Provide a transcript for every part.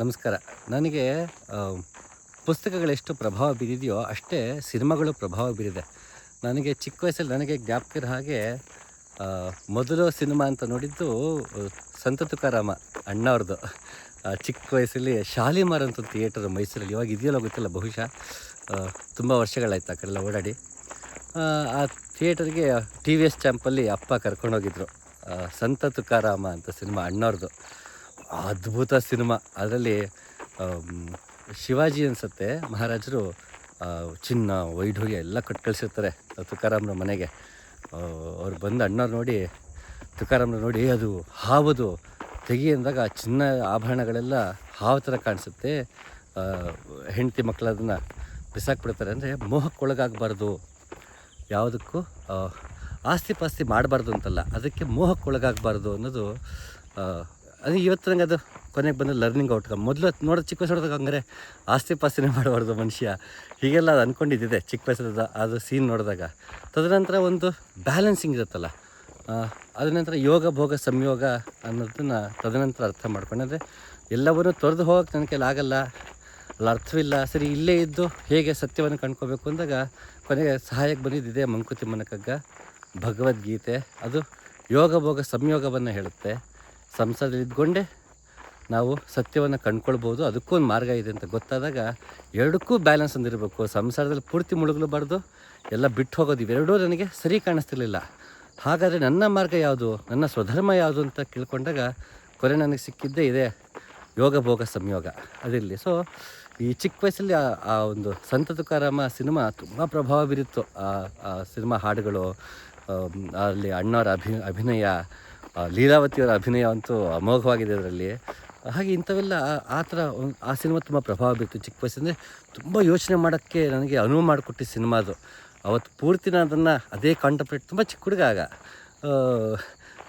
ನಮಸ್ಕಾರ. ನನಗೆ ಪುಸ್ತಕಗಳೆಷ್ಟು ಪ್ರಭಾವ ಬೀರಿದೆಯೋ ಅಷ್ಟೇ ಸಿನಿಮಾಗಳು ಪ್ರಭಾವ ಬೀರಿದೆ. ನನಗೆ ಚಿಕ್ಕ ವಯಸ್ಸಲ್ಲಿ ನನಗೆ ಜ್ಞಾಪಕರ ಹಾಗೆ ಮೊದಲು ಸಿನಿಮಾ ಅಂತ ನೋಡಿದ್ದು ಸಂತ ತುಕಾರಾಮ ಅಣ್ಣವ್ರದ್ದು. ಚಿಕ್ಕ ವಯಸ್ಸಲ್ಲಿ ಶಾಲಿಮಾರ್ ಅಂತ ಥಿಯೇಟರ್ ಮೈಸೂರಲ್ಲಿ ಇವಾಗ ಇದೆಯಲ್ಲ ಗೊತ್ತಿಲ್ಲ ಬಹುಶಃ. ತುಂಬ ವರ್ಷಗಳಾಯ್ತು ಆ ಕಡೆಲ್ಲ ಓಡಾಡಿ. ಆ, ಥಿಯೇಟರ್ಗೆ ಟಿ ವಿ ಎಸ್ ಚಾಂಪಲ್ಲಿ ಅಪ್ಪ ಕರ್ಕೊಂಡೋಗಿದ್ರು. ಸಂತ ತುಕಾರಾಮ ಅಂತ ಸಿನಿಮಾ ಅಣ್ಣವ್ರದ್ದು. ಅದ್ಭುತ ಸಿನಿಮಾ. ಅದರಲ್ಲಿ ಶಿವಾಜಿ ಅನಿಸುತ್ತೆ. ಮಹಾರಾಜರು ಚಿನ್ನ, ವೈಢೂರ್ಯ ಎಲ್ಲ ಕೊಟ್ಟು ಕಳಿಸಿರ್ತಾರೆ ತುಕಾರಾಮ್ನ ಮನೆಗೆ. ಅವ್ರು ಬಂದು ಅಣ್ಣವ್ರು ನೋಡಿ ತುಕಾರಾಮ್ನ ನೋಡಿ ಅದು ಹಾವದು. ತೆಗಿ ಅಂದಾಗ ಚಿನ್ನ ಆಭರಣಗಳೆಲ್ಲ ಹಾವು ಥರ ಕಾಣಿಸುತ್ತೆ. ಹೆಂಡತಿ ಮಕ್ಕಳು ಅದನ್ನು ಬಿಸಾಕ್ಬಿಡ್ತಾರೆ ಅಂದರೆ ಮೋಹಕ್ಕೊಳಗಾಗಬಾರ್ದು ಯಾವುದಕ್ಕೂ ಆಸ್ತಿ ಪಾಸ್ತಿ ಮಾಡಬಾರ್ದು ಅಂತಲ್ಲ. ಅದಕ್ಕೆ ಮೋಹಕ್ಕೊಳಗಾಗಬಾರ್ದು ಅನ್ನೋದು ಅದು ಇವತ್ತು ನಂಗೆ ಅದು ಕೊನೆಗೆ ಬಂದು ಲರ್ನಿಂಗ್ ಔಟ್ಕಮ್ ಮೊದಲು ನೋಡೋದು ಚಿಕ್ಕ ವಯಸ್ಸು ಹಂಗಾರೆ ಆಸ್ತಿ ಪಾಸ್ತಿನೇ ಮಾಡಬಾರ್ದು ಮನುಷ್ಯ. ಹೀಗೆಲ್ಲ ಅದು ಅಂದ್ಕೊಂಡಿದ್ದಿದೆ ಚಿಕ್ಕ ವಯಸ್ಸದ ಅದು ಸೀನ್ ನೋಡಿದಾಗ. ತದನಂತರ ಒಂದು ಬ್ಯಾಲೆನ್ಸಿಂಗ್ ಇರುತ್ತಲ್ಲ ಅದನಂತರ ಅದ ನಂತರ ಯೋಗ, ಭೋಗ, ಸಂಯೋಗ ಅನ್ನೋದನ್ನ ತದನಂತರ ಅರ್ಥ ಮಾಡ್ಕೊಂಡ್ರೆ ಎಲ್ಲವನ್ನೂ ತೊರೆದು ಹೋಗಕ್ಕೆ ನನ್ನ ಕೈಲಿ ಆಗಲ್ಲ, ಅಲ್ಲಿ ಅರ್ಥವಿಲ್ಲ, ಸರಿ ಇಲ್ಲೇ ಇದ್ದು ಹೇಗೆ ಸತ್ಯವನ್ನು ಕಂಡ್ಕೋಬೇಕು ಅಂದಾಗ ಕೊನೆಗೆ ಸಹಾಯಕ್ಕೆ ಬಂದಿದ್ದಿದೆ ಮಂಕುತಿಮ್ಮನ ಕಗ್ಗ. ಭಗವದ್ಗೀತೆ. ಅದು ಯೋಗ, ಭೋಗ, ಸಂಯೋಗವನ್ನು ಹೇಳುತ್ತೆ. ಸಂಸಾರದಲ್ಲಿ ಇದ್ಕೊಂಡೆ ನಾವು ಸತ್ಯವನ್ನು ಕಂಡ್ಕೊಳ್ಬೋದು, ಅದಕ್ಕೂ ಒಂದು ಮಾರ್ಗ ಇದೆ ಅಂತ ಗೊತ್ತಾದಾಗ ಎರಡಕ್ಕೂ ಬ್ಯಾಲೆನ್ಸ್ ಅಂದಿರಬೇಕು. ಸಂಸಾರದಲ್ಲಿ ಪೂರ್ತಿ ಮುಳುಗಲಬಾರ್ದು, ಎಲ್ಲ ಬಿಟ್ಟು ಹೋಗೋದು ಇವೆರಡೂ ನನಗೆ ಸರಿ ಕಾಣಿಸ್ತಿರ್ಲಿಲ್ಲ. ಹಾಗಾದರೆ ನನ್ನ ಮಾರ್ಗ ಯಾವುದು, ನನ್ನ ಸ್ವಧರ್ಮ ಯಾವುದು ಅಂತ ಕೇಳ್ಕೊಂಡಾಗ ಕೊನೆ ನನಗೆ ಸಿಕ್ಕಿದ್ದೇ ಇದೆ ಯೋಗ ಭೋಗ ಸಂಯೋಗ. ಅದಿರಲಿ. ಸೊ ಈ ಚಿಕ್ಕ ವಯಸ್ಸಲ್ಲಿ ಆ ಒಂದು ಸಂತ ತುಕಾರಾಮ ಸಿನಿಮಾ ತುಂಬ ಪ್ರಭಾವ ಬೀರಿತ್ತು. ಆ ಸಿನಿಮಾ ಹಾಡುಗಳು ಅಲ್ಲಿ ಅಣ್ಣವರ ಅಭಿ, ಅಭಿನಯ ಲೀಲಾವತಿಯವರ ಅಭಿನಯ ಅಂತೂ ಅಮೋಘವಾಗಿದೆ ಅದರಲ್ಲಿ. ಹಾಗೆ ಇಂಥವೆಲ್ಲ ಆ- ಥರ ಆ ಸಿನಿಮಾ ತುಂಬ ಪ್ರಭಾವ ಬೀರ್ತು ಚಿಕ್ಕ ವಯಸ್ಸಿಂದ ತುಂಬ ಯೋಚನೆ ಮಾಡೋಕ್ಕೆ ನನಗೆ ಅನುವು ಮಾಡಿಕೊಟ್ಟಿದ್ದ ಸಿನಿಮಾ ಅದು. ಅವತ್ತು ಪೂರ್ತಿ ನಾನು ಅದನ್ನು ಅದೇ ಕಾಂಟಪ್ರೇಟ್ ತುಂಬ ಚಿಕ್ಕ ಹುಡುಗ ಆಗ.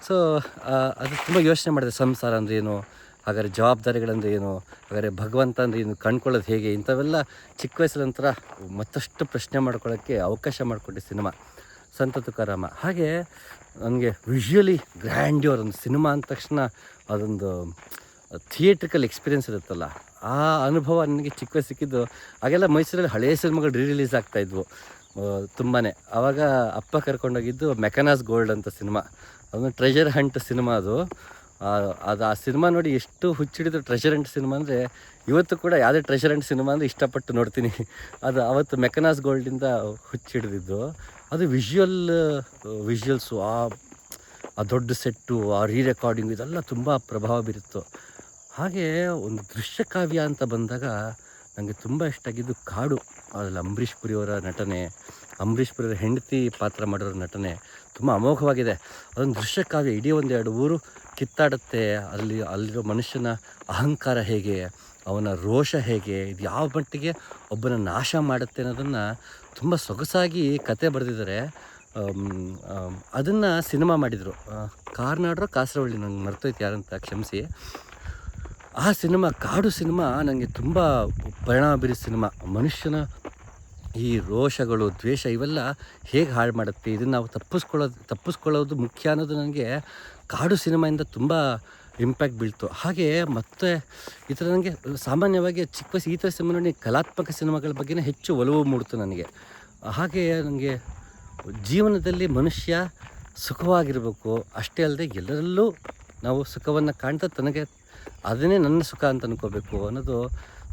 ಸೊ ಅದು ತುಂಬ ಯೋಚನೆ ಮಾಡಿದೆ, ಸಂಸಾರ ಅಂದರೆ ಏನು, ಹಾಗಾದರೆ ಜವಾಬ್ದಾರಿಗಳಂದ್ರೆ ಏನು, ಹಾಗಾದರೆ ಭಗವಂತ ಅಂದರೆ ಏನು, ಕಂಡ್ಕೊಳ್ಳೋದು ಹೇಗೆ, ಇಂಥವೆಲ್ಲ ಚಿಕ್ಕ ವಯಸ್ಸಿನ ನಂತರ ಮತ್ತಷ್ಟು ಪ್ರಶ್ನೆ ಮಾಡ್ಕೊಳ್ಳೋಕ್ಕೆ ಅವಕಾಶ ಮಾಡಿಕೊಟ್ಟೆ ಸಿನಿಮಾ. ಸಂತ ತುಕಾರಾಮ ಹಾಗೆ ನನಗೆ ವಿಷುವಲಿ ಗ್ರ್ಯಾಂಡ್ಯೂರ್ ಒಂದು ಸಿನಿಮಾ ಅಂದ ತಕ್ಷಣ ಅದೊಂದು ಥಿಯೇಟ್ರಿಕಲ್ ಎಕ್ಸ್ಪೀರಿಯನ್ಸ್ ಇರುತ್ತಲ್ಲ, ಆ ಅನುಭವ ನನಗೆ ಚಿಕ್ಕ ಸಿಕ್ಕಿದ್ದು. ಆಗೆಲ್ಲ ಮೈಸೂರಲ್ಲಿ ಹಳೆಯ ಸಿನಿಮಾಗಳು ರೀ ರಿಲೀಸ್ ಆಗ್ತಾಯಿದ್ವು ತುಂಬಾ ಆವಾಗ ಅಪ್ಪ ಕರ್ಕೊಂಡೋಗಿದ್ದು ಮೆಕನಾಸ್ ಗೋಲ್ಡ್ ಅಂತ ಸಿನಿಮಾ. ಅದೊಂದು ಟ್ರೆಜರ್ ಹಂಟ್ ಸಿನಿಮಾ ಅದು. ಅದು ಆ ಸಿನಿಮಾ ನೋಡಿ ಎಷ್ಟು ಹುಚ್ಚಿಡಿದ್ರು ಟ್ರೆಷರ್ ಹಂಟ್ ಸಿನಿಮಾ ಅಂದರೆ ಇವತ್ತು ಕೂಡ ಯಾವುದೇ ಟ್ರೆಷರ್ ಹಂಟ್ ಸಿನಿಮಾ ಅಂದರೆ ಇಷ್ಟಪಟ್ಟು ನೋಡ್ತೀನಿ. ಅದು ಅವತ್ತು ಮೆಕನಾಸ್ ಗೋಲ್ಡಿಂದ ಹುಚ್ಚಿಡಿದಿದ್ದು. ಅದು ವಿಷುವಲ್ ವಿಷುವಲ್ಸು ಆ ಆ ದೊಡ್ಡ ಸೆಟ್ಟು ಆ ರೀ ರೆಕಾರ್ಡಿಂಗ್ ಇದೆಲ್ಲ ತುಂಬ ಪ್ರಭಾವ ಬೀರಿತ್ತು. ಹಾಗೆ ಒಂದು ದೃಶ್ಯ ಕಾವ್ಯ ಅಂತ ಬಂದಾಗ ನನಗೆ ತುಂಬ ಇಷ್ಟ ಆಗಿದ್ದು ಕಾಡು. ಅದರಲ್ಲಿ ಅಂಬರೀಷ್ ಪುರಿಯವರ ನಟನೆ, ಅಂಬರೀಷ್ ಪುರಿಯವರ ಹೆಂಡತಿ ಪಾತ್ರ ಮಾಡಿರೋ ನಟನೆ ತುಂಬ ಅಮೋಘವಾಗಿದೆ. ಅದೊಂದು ದೃಶ್ಯ ಕಾವ್ಯ, ಇಡೀ ಒಂದೆರಡು ಊರು ಕಿತ್ತಾಡುತ್ತೆ. ಅಲ್ಲಿ, ಅಲ್ಲಿರೋ ಮನುಷ್ಯನ ಅಹಂಕಾರ ಹೇಗೆ ಅವನ ರೋಷ ಹೇಗೆ, ಇದು ಯಾವ ಮಟ್ಟಿಗೆ ಒಬ್ಬನ ನಾಶ ಮಾಡುತ್ತೆ ಅನ್ನೋದನ್ನು ತುಂಬ ಸೊಗಸಾಗಿ ಕತೆ ಬರೆದಿದ್ದಾರೆ. ಅದನ್ನು ಸಿನಿಮಾ ಮಾಡಿದರು. ಕಾರ್ನಾಡ್ರೋ ಕಾಸರವಳ್ಳಿ ನಂಗೆ ಮರ್ತೋಯ್ತು ಯಾರಂತ ಕ್ಷಮಿಸಿ. ಆ ಸಿನಿಮಾ, ಕಾಡು ಸಿನಿಮಾ ನನಗೆ ತುಂಬ ಪರಿಣಾಮ ಬೀರಿ ಸಿನಿಮಾ. ಮನುಷ್ಯನ ಈ ರೋಷಗಳು, ದ್ವೇಷ ಇವೆಲ್ಲ ಹೇಗೆ ಹಾಳು ಮಾಡುತ್ತೆ, ಇದನ್ನು ನಾವು ತಪ್ಪಿಸ್ಕೊಳ್ಳೋದು ತಪ್ಪಿಸ್ಕೊಳ್ಳೋದು ಮುಖ್ಯ ಅನ್ನೋದು ನನಗೆ ಕಾಡು ಸಿನಿಮಾಯಿಂದ ತುಂಬ ಇಂಪ್ಯಾಕ್ಟ್ ಬೀಳ್ತು. ಹಾಗೆ ಮತ್ತೆ ಈ ಥರ ನನಗೆ ಸಾಮಾನ್ಯವಾಗಿ ಚಿಕ್ಕ ವಯಸ್ಸು ಈ ಥರ ಸಿನಿಮಾ ಕಲಾತ್ಮಕ ಸಿನಿಮಾಗಳ ಬಗ್ಗೆನೇ ಹೆಚ್ಚು ಒಲವು ಮೂಡ್ತು ನನಗೆ. ಹಾಗೆ ನನಗೆ ಜೀವನದಲ್ಲಿ ಮನುಷ್ಯ ಸುಖವಾಗಿರಬೇಕು. ಅಷ್ಟೇ ಅಲ್ಲದೆ ಎಲ್ಲರಲ್ಲೂ ನಾವು ಸುಖವನ್ನು ಕಾಣ್ತಾ ತನಗೆ ಅದನ್ನೇ ನನ್ನ ಸುಖ ಅಂತ ಅನ್ಕೋಬೇಕು ಅನ್ನೋದು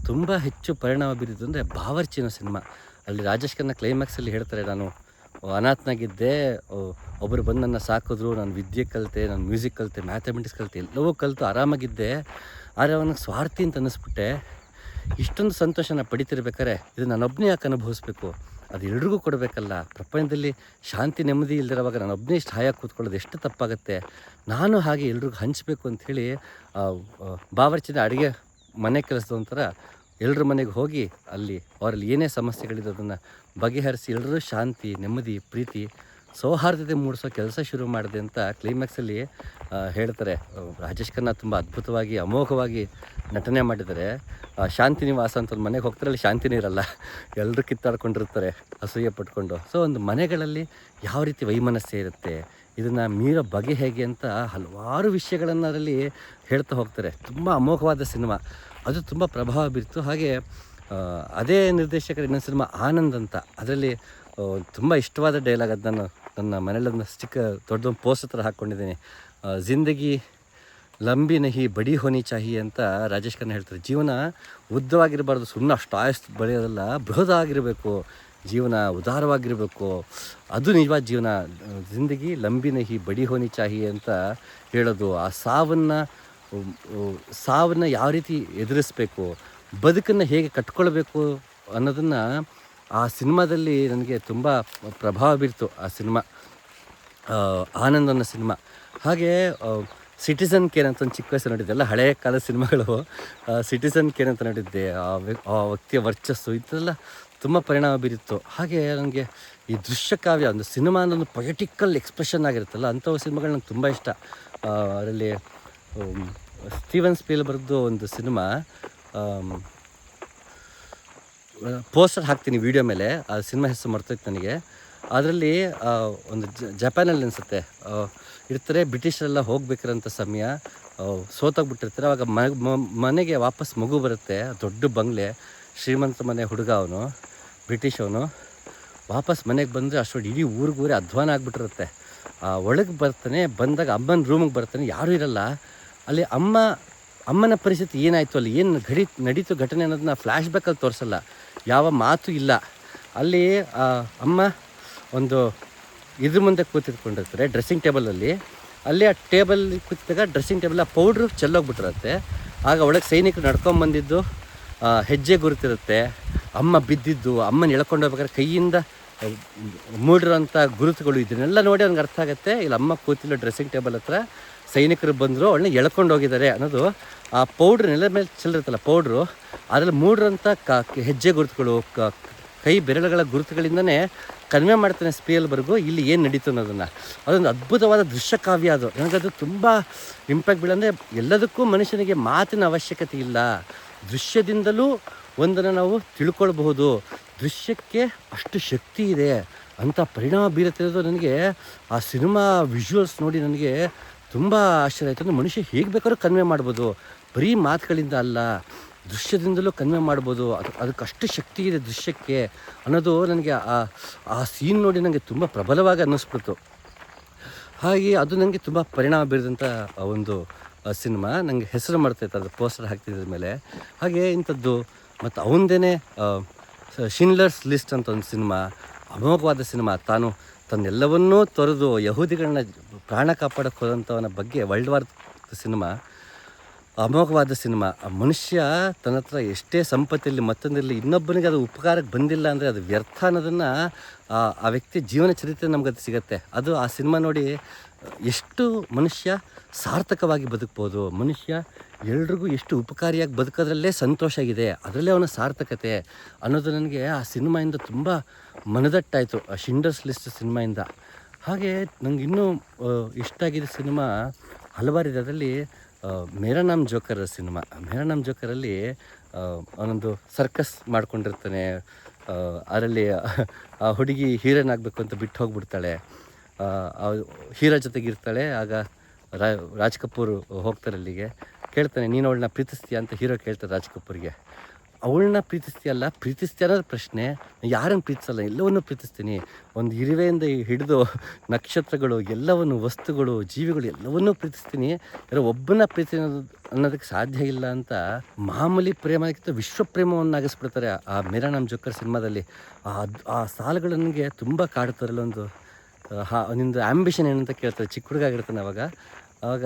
ತುಂಬ ಹೆಚ್ಚು ಪರಿಣಾಮ ಬೀರಿದ್ದು ಅಂದರೆ ಭಾವರ್ಚಿನ ಸಿನಿಮಾ. ಅಲ್ಲಿ ರಾಜೇಶ್ ಖನ್ನ ಕ್ಲೈಮ್ಯಾಕ್ಸಲ್ಲಿ ಹೇಳ್ತಾರೆ ನಾನು ಅನಾಥನಾಗಿದ್ದೆ ಒಬ್ಬರು ಬಂದು ನನ್ನ ಸಾಕಿದ್ರು, ನಾನು ವಿದ್ಯೆ ಕಲಿತೆ, ನಾನು ಮ್ಯೂಸಿಕ್ ಕಲಿತೆ ಮ್ಯಾಥಮೆಟಿಕ್ಸ್ ಕಲಿತೆ, ಎಲ್ಲವೂ ಕಲಿತು ಆರಾಮಾಗಿದ್ದೆ. ಆದರೆ ಅವನಿಗೆ ಸ್ವಾರ್ಥಿ ಅಂತ ಅನ್ನಿಸ್ಬಿಟ್ಟೆ. ಇಷ್ಟೊಂದು ಸಂತೋಷನ ಪಡಿತಿರ್ಬೇಕಾರೆ ಇದು ನಾನೊಬ್ಬನೇ ಯಾಕೆ ಅನುಭವಿಸ್ಬೇಕು? ಅದು ಎಲ್ರಿಗೂ ಕೊಡಬೇಕಲ್ಲ. ಪ್ರಪಂಚದಲ್ಲಿ ಶಾಂತಿ ನೆಮ್ಮದಿ ಇಲ್ದಿರೋವಾಗ ನಾನು ಒಬ್ಬನೇ ಇಷ್ಟು ಹಾಯಾಗಿ ಕೂತ್ಕೊಳ್ಳೋದು ಎಷ್ಟು ತಪ್ಪಾಗುತ್ತೆ? ನಾನು ಹಾಗೆ ಎಲ್ರಿಗೂ ಹಂಚಬೇಕು ಅಂಥೇಳಿ ಬಾವರ್ಚಿನ ಅಡುಗೆ ಮನೆ ಕೆಲಸದ ಒಂಥರ ಎಲ್ಲರ ಮನೆಗೆ ಹೋಗಿ ಅಲ್ಲಿ ಅವರಲ್ಲಿ ಏನೇ ಸಮಸ್ಯೆಗಳಿದೆ ಅದನ್ನು ಬಗೆಹರಿಸಿ ಎಲ್ಲರೂ ಶಾಂತಿ, ನೆಮ್ಮದಿ, ಪ್ರೀತಿ, ಸೌಹಾರ್ದತೆ ಮೂಡಿಸೋ ಕೆಲಸ ಶುರು ಮಾಡಿದೆ ಅಂತ ಕ್ಲೈಮ್ಯಾಕ್ಸಲ್ಲಿ ಹೇಳ್ತಾರೆ. ರಾಜೇಶ್ ಖನ್ನ ತುಂಬ ಅದ್ಭುತವಾಗಿ, ಅಮೋಘವಾಗಿ ನಟನೆ ಮಾಡಿದ್ದಾರೆ. ಶಾಂತಿ ನಿವಾಸ ಅಂತ ಒಂದು ಮನೆಗೆ ಹೋಗ್ತಾರೆ, ಅಲ್ಲಿ ಶಾಂತಿನೇ ಇರಲ್ಲ ಎಲ್ಲರೂ ಕಿತ್ತಾಡ್ಕೊಂಡಿರ್ತಾರೆ, ಅಸೂಯೆ ಪಟ್ಕೊಂಡು. ಸೊ ಒಂದು ಮನೆಗಳಲ್ಲಿ ಯಾವ ರೀತಿ ವೈಮನಸ್ಸೆ ಇರುತ್ತೆ, ಇದನ್ನು ಮೀರೋ ಬಗೆ ಹೇಗೆ ಅಂತ ಹಲವಾರು ವಿಷಯಗಳನ್ನು ಅದರಲ್ಲಿ ಹೇಳ್ತಾ ಹೋಗ್ತಾರೆ. ತುಂಬ ಅಮೋಘವಾದ ಸಿನಿಮಾ. ಅದು ತುಂಬ ಪ್ರಭಾವ ಬೀರ್ತು. ಹಾಗೆ ಅದೇ ನಿರ್ದೇಶಕರ ಇನ್ನೊಂದು ಸಿನಿಮಾ ಆನಂದ್ ಅಂತ, ಅದರಲ್ಲಿ ತುಂಬ ಇಷ್ಟವಾದ ಡೈಲಾಗ್ ಅದು ನಾನು ನನ್ನ ಮನೆಯಲ್ಲೊಂದು ಸ್ಟಿಕ್ ದೊಡ್ಡದೊಂದು ಪೋಸ್ಟ್ ಹತ್ರ ಹಾಕ್ಕೊಂಡಿದ್ದೀನಿ ಜಿಂದಗಿ ಲಂಬಿ ನಹಿ ಬಡಿ ಹೋನಿ ಚಾಹಿ ಅಂತ ರಾಜೇಶ್ ಖನ್ನ ಹೇಳ್ತಾರೆ. ಜೀವನ ಉದ್ದವಾಗಿರಬಾರ್ದು ಸುಮ್ಮನೆ ಅಷ್ಟು ಆಯಸ್ಸು ಬೆಳೆಯೋದಲ್ಲ, ಬೃಹದಾಗಿರಬೇಕು, ಜೀವನ ಉದಾರವಾಗಿರಬೇಕು. ಅದು ನಿಜವಾದ ಜೀವನ. ಜಿಂದಗಿ ಲಂಬಿ ನಹಿ ಬಡಿ ಹೋನಿ ಚಾಹಿ ಅಂತ ಹೇಳೋದು ಆ ಸಾವನ್ನು ಸಾವನ್ನು ಯಾವ ರೀತಿ ಎದುರಿಸ್ಬೇಕು, ಬದುಕನ್ನು ಹೇಗೆ ಕಟ್ಕೊಳ್ಬೇಕು ಅನ್ನೋದನ್ನು ಆ ಸಿನಿಮಾದಲ್ಲಿ ನನಗೆ ತುಂಬ ಪ್ರಭಾವ ಬೀರ್ತು ಆ ಸಿನಿಮಾ. ಆನಂದ್ ಅನ್ನೋ ಸಿನಿಮಾ. ಹಾಗೆ ಸಿಟಿಸನ್ ಕೇರ್ ಅಂತ ಒಂದು ಚಿಕ್ಕ ವಯಸ್ಸು ನೋಡಿದ್ದೆ. ಎಲ್ಲ ಹಳೆಯ ಕಾಲದ ಸಿನಿಮಾಗಳು. ಸಿಟಿಸನ್ ಕೇರ್ ಅಂತ ನೋಡಿದ್ದೆ. ಆ, ವ್ಯ, ಆ ವ್ಯಕ್ತಿಯ ವರ್ಚಸ್ಸು ಇದೆಲ್ಲ ತುಂಬ ಪರಿಣಾಮ ಬೀರಿತ್ತು. ಹಾಗೆ ನನಗೆ ಈ ದೃಶ್ಯಕಾವ್ಯ ಒಂದು ಸಿನಿಮಾ ಅನ್ನೋದು ಪೊಲಿಟಿಕಲ್ ಎಕ್ಸ್ಪ್ರೆಷನ್ ಆಗಿರುತ್ತಲ್ಲ, ಅಂಥವು ಸಿನಿಮಾಗಳು ನಂಗೆ ತುಂಬ ಇಷ್ಟ. ಅದರಲ್ಲಿ ಉಮ್, ಸ್ಪೀಲ್ ಬರೆದು ಒಂದು ಸಿನಿಮಾ ಪೋಸ್ಟರ್ ಹಾಕ್ತೀನಿ ವಿಡಿಯೋ ಮೇಲೆ. ಆ ಸಿನಿಮಾ ಹೆಸರು ಮರ್ತೈತೆ ನನಗೆ. ಅದರಲ್ಲಿ ಒಂದು ಜಪಾನಲ್ಲಿ ಅನಿಸುತ್ತೆ. ಇರ್ತಾರೆ ಬ್ರಿಟಿಷರೆಲ್ಲ ಹೋಗ್ಬೇಕಿರೋಂಥ ಸಮಯ. ಸೋತೋಗ್ಬಿಟ್ಟಿರ್ತಾರೆ. ಅವಾಗ ಮನೆಗೆ ವಾಪಸ್ ಮಗು ಬರುತ್ತೆ. ದೊಡ್ಡ ಬಂಗ್ಲೆ. ಶ್ರೀಮಂತ ಮನೆ ಹುಡುಗ ಅವನು ಬ್ರಿಟಿಷ್ ಅವನು. ವಾಪಸ್ ಮನೆಗೆ ಬಂದರೆ ಅಷ್ಟೊಂದು ಇಡೀ ಊರಿಗೂರೇ ಅಧ್ವಾನ ಆಗಿಬಿಟ್ಟಿರುತ್ತೆ. ಒಳಗೆ ಬರ್ತಾನೆ ಬಂದಾಗ ಅಮ್ಮನ ರೂಮಿಗೆ ಬರ್ತಾನೆ ಯಾರೂ ಇರಲ್ಲ. ಅಲ್ಲಿ ಅಮ್ಮ, ಅಮ್ಮನ ಪರಿಸ್ಥಿತಿ ಏನಾಯಿತು, ಅಲ್ಲಿ ಏನು ಘಡಿ, ನಡೀತು ಘಟನೆ ಅನ್ನೋದನ್ನ ಫ್ಲ್ಯಾಶ್ ಬ್ಯಾಕಲ್ಲಿ ತೋರಿಸಲ್ಲ. ಯಾವ ಮಾತು ಇಲ್ಲ. ಅಲ್ಲಿ ಅಮ್ಮ ಒಂದು ಇದ್ರ ಮುಂದೆ ಕೂತಿದ್ಕೊಂಡಿರ್ತಾರೆ ಡ್ರೆಸ್ಸಿಂಗ್ ಟೇಬಲಲ್ಲಿ ಅಲ್ಲಿ. ಆ ಟೇಬಲ್ ಕೂತಿದಾಗ ಡ್ರೆಸ್ಸಿಂಗ್ ಟೇಬಲ್ ಆ ಪೌಡ್ರು ಚೆಲ್ಲೋಗ್ಬಿಟ್ಟಿರುತ್ತೆ. ಆಗ ಒಳಗೆ ಸೈನಿಕರು ನಡ್ಕೊಂಬಂದಿದ್ದು ಹೆಜ್ಜೆ ಗುರುತಿರುತ್ತೆ. ಅಮ್ಮ ಬಿದ್ದಿದ್ದು, ಅಮ್ಮನ ಎಳ್ಕೊಂಡು ಹೋಗ್ಬೇಕಾದ್ರೆ ಕೈಯಿಂದ ಮೂಡಿರೋಂಥ ಗುರುತುಗಳು ಇದನ್ನೆಲ್ಲ ನೋಡಿ ಅವ್ನಿಗೆ ಅರ್ಥ ಆಗುತ್ತೆ. ಇಲ್ಲಿ, ಅಮ್ಮ ಕೂತಿಲ್ಲ ಡ್ರೆಸ್ಸಿಂಗ್ ಟೇಬಲ್ ಹತ್ರ. ಸೈನಿಕರು ಬಂದರು, ಅವಳನ್ನ ಎಳ್ಕೊಂಡು ಹೋಗಿದ್ದಾರೆ ಅನ್ನೋದು, ಆ ಪೌಡ್ರ್ ನೆಲ ಮೇಲೆ ಚೆಲ್ಲಿರುತ್ತಲ್ಲ ಪೌಡ್ರು, ಅದರಲ್ಲಿ ಮೂಡಿರೋಂಥ ಕ ಹೆಜ್ಜೆ ಗುರುತುಗಳು, ಕ, ಕೈ ಬೆರಳುಗಳ ಗುರುತುಗಳಿಂದನೇ ಕನ್ವೆ ಮಾಡ್ತಾನೆ ಸ್ಪೀಯಲ್ವರೆಗೂ ಇಲ್ಲಿ ಏನು ನಡೀತು ಅನ್ನೋದನ್ನು. ಅದೊಂದು ಅದ್ಭುತವಾದ ದೃಶ್ಯ ಕಾವ್ಯ ಅದು. ನನಗದು ತುಂಬ ಇಂಪ್ಯಾಕ್ಟ್ ಬೀಳಂದರೆ ಎಲ್ಲದಕ್ಕೂ ಮನುಷ್ಯನಿಗೆ ಮಾತಿನ ಅವಶ್ಯಕತೆ ಇಲ್ಲ. ದೃಶ್ಯದಿಂದಲೂ ಒಂದನ್ನು ನಾವು ತಿಳ್ಕೊಳ್ಬಹುದು. ದೃಶ್ಯಕ್ಕೆ ಅಷ್ಟು ಶಕ್ತಿ ಇದೆ ಅಂತ ಪರಿಣಾಮ ಬೀರುತ್ತಿರೋದು ನನಗೆ ಆ ಸಿನಿಮಾ ವಿಜುವಲ್ಸ್ ನೋಡಿ ನನಗೆ ತುಂಬ ಆಶ್ಚರ್ಯ ಆಯಿತು. ಅಂದರೆ ಮನುಷ್ಯ ಹೇಗೆ ಬೇಕಾದ್ರೂ ಕನ್ವೆ ಮಾಡ್ಬೋದು. ಬರೀ ಮಾತುಗಳಿಂದ ಅಲ್ಲ, ದೃಶ್ಯದಿಂದಲೂ ಕನ್ವೆ ಮಾಡ್ಬೋದು. ಅದು, ಅದಕ್ಕೆ ಅಷ್ಟು ಶಕ್ತಿ ಇದೆ ದೃಶ್ಯಕ್ಕೆ ಅನ್ನೋದು ನನಗೆ ಆ ಆ ಸೀನ್ ನೋಡಿ ನನಗೆ ತುಂಬ ಪ್ರಬಲವಾಗಿ ಅನ್ನಿಸ್ಬಿಡ್ತು. ಹಾಗೆ ಅದು ನನಗೆ ತುಂಬ ಪರಿಣಾಮ ಬೀರಿದಂಥ ಒಂದು ಸಿನಿಮಾ. ನನಗೆ ಹೆಸರು ಮಾಡ್ತಾಯಿತ್ತು ಅದು ಪೋಸ್ಟರ್ ಹಾಕ್ತಿದ್ರ ಮೇಲೆ. ಹಾಗೆ ಇಂಥದ್ದು, ಮತ್ತು ಅವಂದೇನೆ ಶಿನ್ಲರ್ಸ್ ಲಿಸ್ಟ್ ಅಂತ ಒಂದು ಸಿನಿಮಾ. ಅಮೋಘವಾದ ಸಿನಿಮಾ. ತಾನು ತನ್ನೆಲ್ಲವನ್ನೂ ತೊರೆದು ಯಹೂದಿಗಳನ್ನ ಪ್ರಾಣ ಕಾಪಾಡಕ್ಕೆ ಹೋದಂಥವನ ಬಗ್ಗೆ ವರ್ಲ್ಡ್ ವಾರ್ ಸಿನಿಮಾ ಅಮೋಘವಾದ ಸಿನಿಮಾ. ಆ ಮನುಷ್ಯ ತನ್ನ ಹತ್ರ ಎಷ್ಟೇ ಸಂಪತ್ತಿರಲಿ, ಮತ್ತೊಂದಿರಲಿ, ಇನ್ನೊಬ್ಬನಿಗೆ ಅದು ಉಪಕಾರಕ್ಕೆ ಬಂದಿಲ್ಲ ಅಂದರೆ ಅದು ವ್ಯರ್ಥ ಅನ್ನೋದನ್ನು ಆ ವ್ಯಕ್ತಿ ಜೀವನ ಚರಿತ್ರೆ ನಮಗದು ಸಿಗುತ್ತೆ. ಅದು ಆ ಸಿನಿಮಾ ನೋಡಿ ಎಷ್ಟು ಮನುಷ್ಯ ಸಾರ್ಥಕವಾಗಿ ಬದುಕ್ಬೋದು. ಮನುಷ್ಯ ಎಲ್ರಿಗೂ ಎಷ್ಟು ಉಪಕಾರಿಯಾಗಿ ಬದುಕೋದ್ರಲ್ಲೇ ಸಂತೋಷ ಆಗಿದೆ. ಅದರಲ್ಲೇ ಅವನ ಸಾರ್ಥಕತೆ ಅನ್ನೋದು ನನಗೆ ಆ ಸಿನಿಮಾಯಿಂದ ತುಂಬ ಮನದಟ್ಟಾಯಿತು, ಆ ಶಿಂಡರ್ಸ್ ಲಿಸ್ಟ್ ಸಿನಿಮಾಯಿಂದ. ಹಾಗೆ ನಂಗೆ ಇನ್ನೂ ಇಷ್ಟ ಆಗಿದ್ದ ಸಿನಿಮಾ ಹಲವಾರಿದೆ ಅದರಲ್ಲಿ ಮೇರಾ ನಾಮ್ ಜೋಕರ್ ಸಿನಿಮಾ. ಮೇರಾ ನಾಮ್ ಜೋಕರಲ್ಲಿ ಅವನೊಂದು ಸರ್ಕಸ್ ಮಾಡ್ಕೊಂಡಿರ್ತಾನೆ. ಅದರಲ್ಲಿ ಆ ಹುಡುಗಿ ಹೀರೋನ್ ಆಗಬೇಕು ಅಂತ ಬಿಟ್ಟು ಹೋಗ್ಬಿಡ್ತಾಳೆ. ಹೀರೋ ಜೊತೆಗಿರ್ತಾಳೆ ಆಗ ರಾಜ್ ಕಪೂರ್ ಹೋಗ್ತಾರೆ ಅಲ್ಲಿಗೆ. ಕೇಳ್ತಾನೆ, ನೀನು ಅವಳನ್ನ ಪ್ರೀತಿಸ್ತೀಯ? ಅಂತ ಹೀರೋ ಕೇಳ್ತಾರೆ ರಾಜ್ ಕಪೂರ್ಗೆ. ಅವಳನ್ನ ಪ್ರೀತಿಸ್ತೀಯಲ್ಲ ಪ್ರೀತಿಸ್ತೀಯ ಅನ್ನೋದು ಪ್ರಶ್ನೆ. ಯಾರನ್ನು ಪ್ರೀತಿಸಲ್ಲ? ಎಲ್ಲವನ್ನೂ ಪ್ರೀತಿಸ್ತೀನಿ. ಒಂದು ಇರುವೆಯಿಂದ ಹಿಡಿದು ನಕ್ಷತ್ರಗಳು, ಎಲ್ಲವನ್ನು, ವಸ್ತುಗಳು, ಜೀವಿಗಳು, ಎಲ್ಲವನ್ನೂ ಪ್ರೀತಿಸ್ತೀನಿ. ಯಾರೋ ಒಬ್ಬನ ಪ್ರೀತಿ ಅನ್ನೋದು ಅನ್ನೋದಕ್ಕೆ ಸಾಧ್ಯ ಇಲ್ಲ ಅಂತ ಮಾಮೂಲಿ ಪ್ರೇಮಕ್ಕಿಂತ ವಿಶ್ವ ಪ್ರೇಮವನ್ನಾಗಿಸ್ಬಿಡ್ತಾರೆ ಆ ಮೇರಾ ನಮ್ಮ ಜೋಕರ್ ಸಿನಿಮಾದಲ್ಲಿ. ಆ ಸಾಲುಗಳು ನನಗೆ ತುಂಬ ಕಾಡ್ತಾರಲ್ಲ ಒಂದು ಹಾ, ನಿಂದು ಆ್ಯಂಬಿಷನ್ ಏನಂತ ಕೇಳ್ತಾರೆ. ಚಿಕ್ಕ ಹುಡುಗ ಆಗಿರ್ತಾನೆ ಅವಾಗ. ಅವಾಗ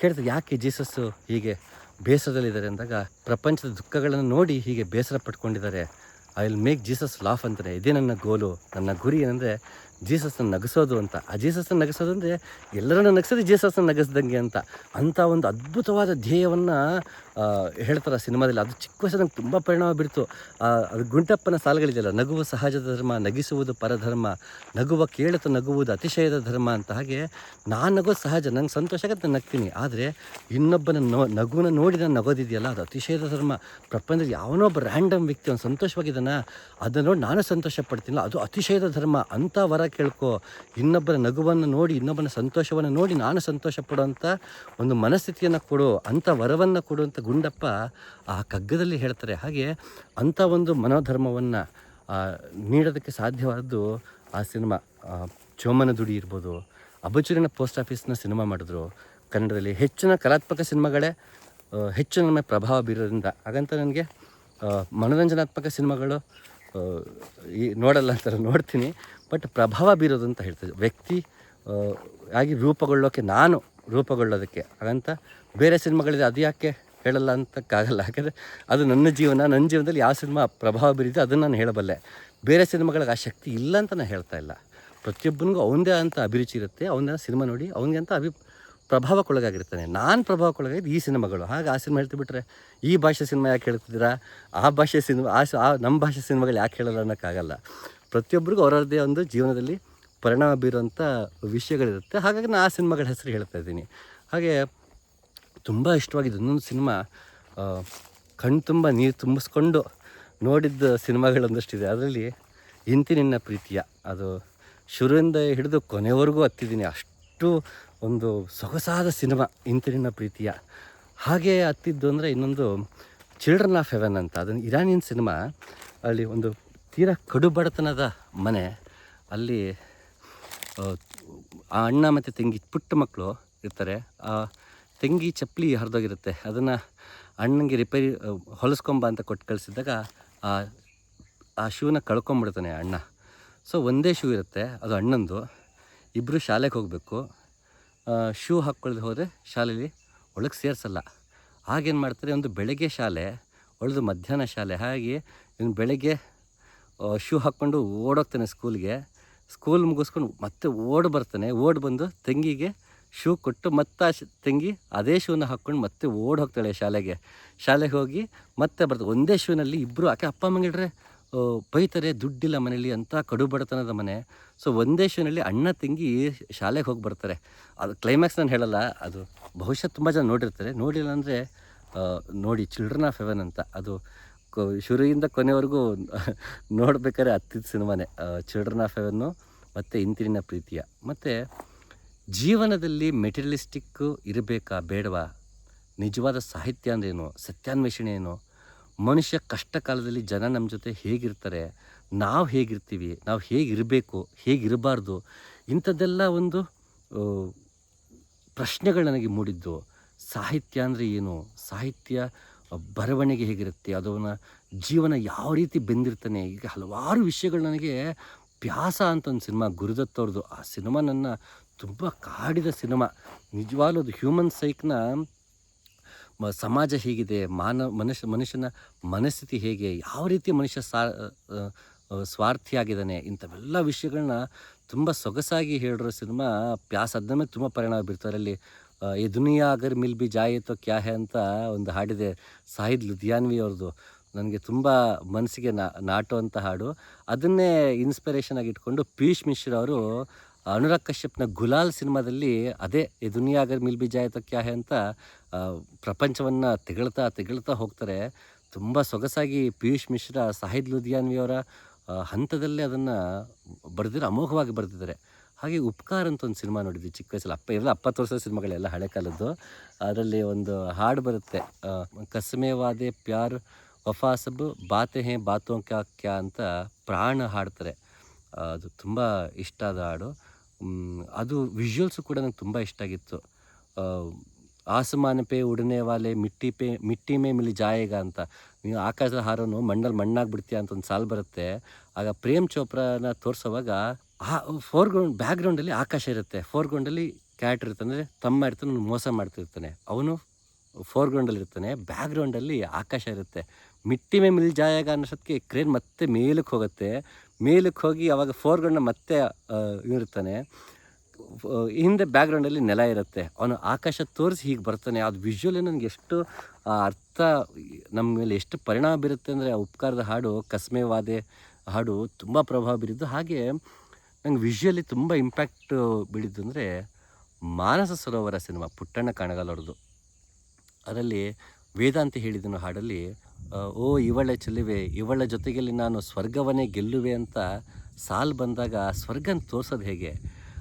ಕೇಳ್ತಾರೆ, ಯಾಕೆ ಜೀಸಸ್ಸು ಹೀಗೆ? ಬೇಸರದಲ್ಲಿದ್ದಾರೆ ಅಂದಾಗ ಪ್ರಪಂಚದ ದುಃಖಗಳನ್ನು ನೋಡಿ ಹೀಗೆ ಬೇಸರ ಪಟ್ಕೊಂಡಿದ್ದಾರೆ. I will make Jesus laugh ಅಂತಾರೆ. ಇದೇ ನನ್ನ ಗೋಲು. ನನ್ನ ಗುರಿ ಏನಂದರೆ ಜೀಸಸ್ನ ನಗಿಸೋದು ಅಂತ. ಆ ಜೀಸಸ್ನ ನಗಿಸೋದು ಅಂದರೆ ಎಲ್ಲರನ್ನು ನಗಿಸೋದು ಜೀಸಸ್ನ ನಗಿಸ್ದಂಗೆ ಅಂತ. ಅಂಥ ಒಂದು ಅದ್ಭುತವಾದ ಧ್ಯೇಯವನ್ನು ಹೇಳ್ತಾರೆ ಸಿನಿಮಾದಲ್ಲಿ, ಅದು ಚಿಕ್ಕ ವಯಸ್ಸು ನಂಗೆ ತುಂಬ ಪರಿಣಾಮ ಬೀರ್ತು. ಅದು ಗುಂಟಪ್ಪನ ಸಾಲುಗಳಿದೆಯಲ್ಲ, ನಗುವ ಸಹಜ ಧರ್ಮ, ನಗಿಸುವುದು ಪರಧರ್ಮ, ನಗುವ ಕೇಳುತ್ತ ನಗುವುದು ಅತಿಶಯದ ಧರ್ಮ ಅಂತ ಹಾಗೆ ನಾನು ನಗೋದು ಸಹಜ, ನಂಗೆ ಸಂತೋಷ ಆಗುತ್ತೆ, ನಾನು ನಗ್ತೀನಿ. ಆದರೆ ಇನ್ನೊಬ್ಬನ ನೋ, ನಗುನ ನೋಡಿ ನಾನು ನಗೋದಿದೆಯಲ್ಲ, ಅದು ಅತಿಶಯದ ಧರ್ಮ. ಪ್ರಪಂಚದಲ್ಲಿ ಯಾವನೋ ಒಬ್ಬ ರ್ಯಾಂಡಮ್ ವ್ಯಕ್ತಿ ಅವ್ನು ಸಂತೋಷವಾಗಿದ್ದಾನ, ಅದನ್ನು ನೋಡಿ ನಾನು ಸಂತೋಷ ಪಡ್ತೀನಲ್ಲ ಅದು ಅತಿಶಯದ ಧರ್ಮ ಅಂಥ ವರ ಕೇಳ್ಕೊ. ಇನ್ನೊಬ್ಬರ ನಗುವನ್ನು ನೋಡಿ, ಇನ್ನೊಬ್ಬನ ಸಂತೋಷವನ್ನು ನೋಡಿ ನಾನು ಸಂತೋಷ ಪಡುವಂಥ ಒಂದು ಮನಸ್ಥಿತಿಯನ್ನು ಕೊಡು ಅಂಥ ವರವನ್ನು ಕೊಡುವಂಥ ಗುಂಡಪ್ಪ ಆ ಕಗ್ಗದಲ್ಲಿ ಹೇಳ್ತಾರೆ, ಹಾಗೆ ಅಂಥ ಒಂದು ಮನೋಧರ್ಮವನ್ನು ನೀಡೋದಕ್ಕೆ ಸಾಧ್ಯವಾದದ್ದು ಆ ಸಿನಿಮಾ ಚೋಮನ ದುಡಿ ಇರ್ಬೋದು. ಅಬಚೂರಿನ ಪೋಸ್ಟ್ ಆಫೀಸ್ನ ಸಿನಿಮಾ ಮಾಡಿದ್ರು. ಕನ್ನಡದಲ್ಲಿ ಹೆಚ್ಚಿನ ಕಲಾತ್ಮಕ ಸಿನಿಮಾಗಳೇ ಹೆಚ್ಚು ನಮ್ಮ ಪ್ರಭಾವ ಬೀರೋದ್ರಿಂದ. ಹಾಗಂತ ನನಗೆ ಮನೋರಂಜನಾತ್ಮಕ ಸಿನಿಮಾಗಳು ಈ ನೋಡಲ್ಲ ಅಂತಾರೆ ನೋಡ್ತೀನಿ. ಬಟ್ ಪ್ರಭಾವ ಬೀರೋದು ಅಂತ ಹೇಳ್ತಾರೆ ವ್ಯಕ್ತಿ ಆಗಿ ರೂಪುಗೊಳ್ಳೋಕ್ಕೆ ನಾನು ರೂಪುಗೊಳ್ಳೋದಕ್ಕೆ. ಹಾಗಂತ ಬೇರೆ ಸಿನಿಮಾಗಳಿದೆ ಅದು ಯಾಕೆ ಹೇಳಲ್ಲ ಅಂತಕ್ಕಾಗಲ್ಲ. ಯಾಕಂದರೆ ಅದು ನನ್ನ ಜೀವನ, ನನ್ನ ಜೀವನದಲ್ಲಿ ಯಾವ ಸಿನಿಮಾ ಪ್ರಭಾವ ಬೀರಿದೆ ಅದನ್ನು ನಾನು ಹೇಳಬಲ್ಲೆ. ಬೇರೆ ಸಿನಿಮಾಗಳಿಗೆ ಆ ಶಕ್ತಿ ಇಲ್ಲ ಅಂತ ನಾನು ಹೇಳ್ತಾ ಇಲ್ಲ. ಪ್ರತಿಯೊಬ್ಬನಿಗೂ ಅವನದೇ ಅಂತ ಅಭಿರುಚಿ ಇರುತ್ತೆ ಅವನ ಸಿನಿಮಾ ನೋಡಿ ಅವನಿಗೆ ಅಂತ ಅಭಿ ಪ್ರಭಾವಕ್ಕೊಳಗಾಗಿರ್ತಾನೆ. ನಾನು ಪ್ರಭಾವಕ್ಕೊಳಗಾಗಿದ್ದು ಈ ಸಿನಿಮಾಗಳು. ಹಾಗೆ ಆ ಸಿನಿಮಾ ಹೇಳ್ತಿಬಿಟ್ರೆ ಈ ಭಾಷೆ ಸಿನಿಮಾ ಯಾಕೆ ಹೇಳ್ತಿದ್ದೀರಾ? ಆ ಭಾಷೆ ಸಿನಿಮಾ, ಆ ಆ ನಮ್ಮ ಭಾಷೆ ಸಿನಿಮಾಗಳು ಯಾಕೆ ಹೇಳಲ್ಲ ಅನ್ನೋಕ್ಕಾಗಲ್ಲ. ಪ್ರತಿಯೊಬ್ಬರಿಗೂ ಅವರದ್ದೇ ಒಂದು ಜೀವನದಲ್ಲಿ ಪರಿಣಾಮ ಬೀರುವಂಥ ವಿಷಯಗಳಿರುತ್ತೆ. ಹಾಗಾಗಿ ನಾನು ಆ ಸಿನಿಮಾಗಳ ಹೆಸರು ಹೇಳ್ತಾ ಇದ್ದೀನಿ. ಹಾಗೆ ತುಂಬ ಇಷ್ಟವಾಗಿದ್ದು. ಒಂದೊಂದು ಸಿನಿಮಾ ಕಣ್ಣು ತುಂಬ ನೀರು ತುಂಬಿಸ್ಕೊಂಡು ನೋಡಿದ್ದ ಸಿನಿಮಾಗಳೊಂದಷ್ಟಿದೆ. ಅದರಲ್ಲಿ ಇಂತಿ ನಿನ್ನ ಪ್ರೀತಿಯ ಅದು ಶುರುವಿಂದ ಹಿಡಿದು ಕೊನೆವರೆಗೂ ಹತ್ತಿದ್ದೀನಿ. ಅಷ್ಟು ಒಂದು ಸೊಗಸಾದ ಸಿನಿಮಾ ಇಂತಿ ನಿನ್ನ ಪ್ರೀತಿಯ ಹಾಗೆ ಹತ್ತಿದ್ದು ಅಂದರೆ ಇನ್ನೊಂದು ಚಿಲ್ಡ್ರನ್ ಆಫ್ ಹೆವೆನ್ ಅಂತ. ಅದನ್ನು ಇರಾನಿಯನ್ ಸಿನಿಮಾ. ಅಲ್ಲಿ ಒಂದು ತೀರಾ ಕಡು ಬಡತನದ ಮನೆ. ಅಲ್ಲಿ ಆ, ಅಣ್ಣ ಮತ್ತು ತಂಗಿ ಪುಟ್ಟ ಮಕ್ಕಳು ಇರ್ತಾರೆ. ತಂಗಿ ಚಪ್ಪಲಿ ಹರಿದೋಗಿರುತ್ತೆ. ಅದನ್ನು ಅಣ್ಣನಿಗೆ ರಿಪೇರಿ ಹೊಲಿಸ್ಕೊಂಬ ಅಂತ ಕೊಟ್ಟು ಕಳಿಸಿದಾಗ ಆ ಆ ಶೂನ ಕಳ್ಕೊಂಬಿಡ್ತಾನೆ ಅಣ್ಣ. ಸೊ, ಒಂದೇ ಶೂ ಇರುತ್ತೆ, ಅದು ಅಣ್ಣಂದು. ಇಬ್ಬರು ಶಾಲೆಗೆ ಹೋಗಬೇಕು. ಶೂ ಹಾಕ್ಕೊಳ್ದು ಹೋದರೆ ಶಾಲೆಯಲ್ಲಿ ಒಳಗೆ ಸೇರಿಸಲ್ಲ. ಆಗೇನು ಮಾಡ್ತಾರೆ, ಒಂದು ಬೆಳಗ್ಗೆ ಶಾಲೆ, ಒಳ್ದು ಮಧ್ಯಾಹ್ನ ಶಾಲೆ, ಹಾಗೆ ಇವನು ಬೆಳಗ್ಗೆ ಶೂ ಹಾಕ್ಕೊಂಡು ಓಡೋಗ್ತಾನೆ ಸ್ಕೂಲ್ಗೆ ಸ್ಕೂಲ್ ಮುಗಿಸ್ಕೊಂಡು ಮತ್ತೆ ಓಡ್ ಬರ್ತಾನೆ. ಓಡ್ ಬಂದು ತಂಗಿಗೆ ಶೂ ಕೊಟ್ಟು ಮತ್ತೆ ತಂಗಿ ಅದೇ ಶೂನ ಹಾಕ್ಕೊಂಡು ಮತ್ತೆ ಓಡ್ ಹೋಗ್ತಾಳೆ ಶಾಲೆಗೆ. ಶಾಲೆಗೆ ಹೋಗಿ ಮತ್ತೆ ಬರ್ತಾರೆ ಒಂದೇ ಶೂನಲ್ಲಿ ಇಬ್ಬರು ಆಕೆ ಅಪ್ಪ ಅಮ್ಮಂಗಿಡ್ರೆ ಬೈತಾರೆ, ದುಡ್ಡಿಲ್ಲ ಮನೇಲಿ ಅಂತ ಕಡು ಬಡತನದ ಮನೆ. ಸೊ ಒಂದೇ ಶೂನಲ್ಲಿ ಅಣ್ಣ ತಂಗಿ ಶಾಲೆಗೆ ಹೋಗಿ ಬರ್ತಾರೆ. ಅದು ಕ್ಲೈಮ್ಯಾಕ್ಸ್ ನಾನು ಹೇಳಲ್ಲ, ಅದು ಬಹುಶಃ ತುಂಬ ಜನ ನೋಡಿರ್ತಾರೆ. ನೋಡಿಲ್ಲ ಅಂದರೆ ನೋಡಿ ಚಿಲ್ಡ್ರನ್ ಆಫ್ ಹೆವೆನ್ ಅಂತ. ಅದು ಶುರುವಿಂದ ಕೊನೆವರೆಗೂ ನೋಡ್ಬೇಕಾದ್ರೆ ಹತ್ತಿದ ಸಿನಿಮಾನೇ. ಚಿಲ್ಡ್ರನ್ ಆಫ್ ಹೆವೆನ್ನು ಮತ್ತು ಇಂತಿರಿನ ಪ್ರೀತಿಯ. ಮತ್ತು ಜೀವನದಲ್ಲಿ ಮೆಟೀರಿಯಲಿಸ್ಟಿಕ್ಕು ಇರಬೇಕಾ ಬೇಡವಾ? ನಿಜವಾದ ಸಾಹಿತ್ಯ ಅಂದ್ರೇನು? ಸತ್ಯಾನ್ವೇಷಣೆ ಏನು? ಮನುಷ್ಯ ಕಷ್ಟ ಕಾಲದಲ್ಲಿ ಜನ ನಮ್ಮ ಜೊತೆ ಹೇಗಿರ್ತಾರೆ? ನಾವು ಹೇಗಿರ್ತೀವಿ? ನಾವು ಹೇಗಿರಬೇಕು? ಹೇಗಿರಬಾರ್ದು? ಇಂಥದ್ದೆಲ್ಲ ಒಂದು ಪ್ರಶ್ನೆಗಳು ನನಗೆ ಮೂಡಿದ್ದು. ಸಾಹಿತ್ಯ ಅಂದರೆ ಏನು? ಸಾಹಿತ್ಯ ಬರವಣಿಗೆ ಹೇಗಿರುತ್ತೆ? ಅದವನ ಜೀವನ ಯಾವ ರೀತಿ ಬೆಂದಿರ್ತಾನೆ? ಈಗ ಹಲವಾರು ವಿಷಯಗಳು ನನಗೆ ಪ್ಯಾಸ ಅಂತ ಒಂದು ಸಿನಿಮಾ ಗುರುದತ್ತವ್ರದ್ದು ಆ ಸಿನಿಮಾ ನನ್ನ ತುಂಬ ಕಾಡಿದ ಸಿನಿಮಾ. ನಿಜವಾಗ್ಲೂ ಅದು ಹ್ಯೂಮನ್ ಸೈಕ್ನ ಮ, ಸಮಾಜ ಹೇಗಿದೆ ಮಾನವ ಮನುಷ್ಯ, ಮನುಷ್ಯನ ಮನಸ್ಥಿತಿ ಹೇಗೆ, ಯಾವ ರೀತಿ ಮನುಷ್ಯ ಸಾ ಸ್ವಾರ್ಥಿಯಾಗಿದ್ದಾನೆ, ಇಂಥವೆಲ್ಲ ವಿಷಯಗಳನ್ನ ತುಂಬ ಸೊಗಸಾಗಿ ಹೇಳಿರೋ ಸಿನಿಮಾ ಪ್ಯಾಸ್ ಅದ ಮೇಲೆ ತುಂಬ ಪರಿಣಾಮ ಬೀರ್ತಾರೆ. ಅಲ್ಲಿ ದುನಿಯಾ ಅಗರ್ ಮಿಲ್ ಬಿ ಜಾಯೇತೋ ಕ್ಯಾ ಹೇ ಅಂತ ಒಂದು ಹಾಡಿದೆ ಸಾಹಿದ್ ಲುಧಿಯಾನ್ವಿ ಅವ್ರದ್ದು ನನಗೆ ತುಂಬ ಮನಸ್ಸಿಗೆ ನಾ ಅಂತ ಹಾಡು. ಅದನ್ನೇ ಇನ್ಸ್ಪಿರೇಷನ್ ಆಗಿ ಇಟ್ಕೊಂಡು ಮಿಶ್ರ ಮಿಶ್ರಾ ಅವರು ಅನುರಾಗ್ ಕಶ್ಯಪ್ನ ಗುಲಾಲ್ ಸಿನಿಮಾದಲ್ಲಿ ಅದೇ ಈ ದುನಿಯಾ ಅಗರ್ ಮಿಲ್ ಬಿ ಜಾಯ್ ತೋ ಕ್ಯಾ ಹೇ ಅಂತ ಪ್ರಪಂಚವನ್ನು ತೆಗಳ್ತಾ ತೆಗಳ್ತಾ ಹೋಗ್ತಾರೆ. ತುಂಬ ಸೊಗಸಾಗಿ ಪಿಯೂಷ್ ಮಿಶ್ರಾ, ಸಾಹಿದ್ ಲುಧಿಯಾನ್ವಿಯವರ ಹಂತದಲ್ಲೇ ಅದನ್ನು ಬರೆದಿರೋ ಅಮೋಘವಾಗಿ ಬರೆದಿದ್ದಾರೆ. ಹಾಗೆ ಉಪಕಾರ ಅಂತ ಒಂದು ಸಿನಿಮಾ ನೋಡಿದ್ವಿ ಚಿಕ್ಕ ವಯಸ್ಸಲ್ಲಿ. ಅಪ್ಪ, ಎಲ್ಲ ಅಪ್ಪತ್ತು ವರ್ಷದ ಸಿನಿಮಾಗಳೆಲ್ಲ ಹಳೆ ಕಾಲದ್ದು. ಅದರಲ್ಲಿ ಒಂದು ಹಾಡು ಬರುತ್ತೆ. ಕಸಮೆ ವಾದೆ ಪ್ಯಾರ್ ವಫಾಸಬ್ ಬಾತೆ ಹೇ ಬಾತೋ ಕ್ಯಾ ಅಂತ ಪ್ರಾಣ ಹಾಡ್ತಾರೆ. ಅದು ತುಂಬ ಇಷ್ಟ ಆದ ಹಾಡು. ಅದು ವಿಜುವಲ್ಸು ಕೂಡ ನಂಗೆ ತುಂಬ ಇಷ್ಟ ಆಗಿತ್ತು. ಆಸಮಾನ ಪೇ, ಉಡನೆ ವಾಲೆ, ಮಿಟ್ಟಿ ಪೇ, ಮಿಟ್ಟಿ ಮೇ ಮಿಲಿ ಜಾಯೇಗ ಅಂತ. ನೀವು ಆಕಾಶದ ಹಾರೋನು ಮಣ್ಣಲ್ಲಿ ಮಣ್ಣಾಗ್ಬಿಡ್ತೀಯ ಅಂತ ಒಂದು ಸಾಲು ಬರುತ್ತೆ. ಆಗ ಪ್ರೇಮ್ ಚೋಪ್ರಾನ ತೋರಿಸೋವಾಗ ಆ ಫೋರ್ಗ್ರೌಂಡ್ ಬ್ಯಾಕ್ಗ್ರೌಂಡಲ್ಲಿ ಆಕಾಶ ಇರುತ್ತೆ. ಫೋರ್ಗ್ರೌಂಡಲ್ಲಿ ಕ್ಯಾಟ್ ಇರುತ್ತೆ ಅಂದರೆ ತಮ್ಮ ಇರ್ತಾನೆ ಮೋಸ ಮಾಡ್ತಿರ್ತಾನೆ. ಅವನು ಫೋರ್ಗ್ರೌಂಡಲ್ಲಿ ಇರ್ತಾನೆ. ಬ್ಯಾಕ್ಗ್ರೌಂಡಲ್ಲಿ ಆಕಾಶ ಇರುತ್ತೆ. ಮಿಟ್ಟಿ ಮೇ ಮಿಲ್ ಜಾಯಾಗ ಅನ್ನೋಷ್ಟೊತ್ತಿಗೆ ಕ್ರೇನ್ ಮತ್ತೆ ಮೇಲಕ್ಕೆ ಹೋಗುತ್ತೆ. ಮೇಲಕ್ಕೆ ಹೋಗಿ ಅವಾಗ ಫೋರ್ಗ್ರೌಂಡ್ನ ಮತ್ತೆ ಇರ್ತಾನೆ ಹಿಂದೆ ಬ್ಯಾಕ್ಗ್ರೌಂಡಲ್ಲಿ ನೆಲ ಇರುತ್ತೆ. ಅವನು ಆಕಾಶ ತೋರಿಸಿ ಹೀಗೆ ಬರ್ತಾನೆ. ಅದು ವಿಜುವಲಿ ನನಗೆ ಎಷ್ಟು ಅರ್ಥ, ನಮ್ಮ ಮೇಲೆ ಎಷ್ಟು ಪರಿಣಾಮ ಬೀರುತ್ತೆ ಅಂದರೆ ಆ ಉಪಕಾರದ ಹಾಡು ಕಸ್ಮೆವಾದೆ ಹಾಡು ತುಂಬ ಪ್ರಭಾವ ಬೀರಿದ್ದು. ಹಾಗೆ ನಂಗೆ ವಿಜುವಲಿ ತುಂಬ ಇಂಪ್ಯಾಕ್ಟ್ ಬೀಳಿದ್ದು ಅಂದರೆ ಮಾನಸ ಸರೋವರ ಸಿನಿಮಾ ಪುಟ್ಟಣ್ಣ ಕಣಗಾಲ್ ಅದರಲ್ಲಿ ವೇದಾಂತ ಹೇಳಿದನು ಹಾಡಲ್ಲಿ ಓ ಇವಳೆ ಚೆಲ್ಲುವೆ ಇವಳ ಜೊತೆಗೆಲ್ಲಿ ನಾನು ಸ್ವರ್ಗವನ್ನೇ ಗೆಲ್ಲುವೆ ಅಂತ ಸಾಲ್ ಬಂದಾಗ ಸ್ವರ್ಗನ ತೋರಿಸೋದು ಹೇಗೆ?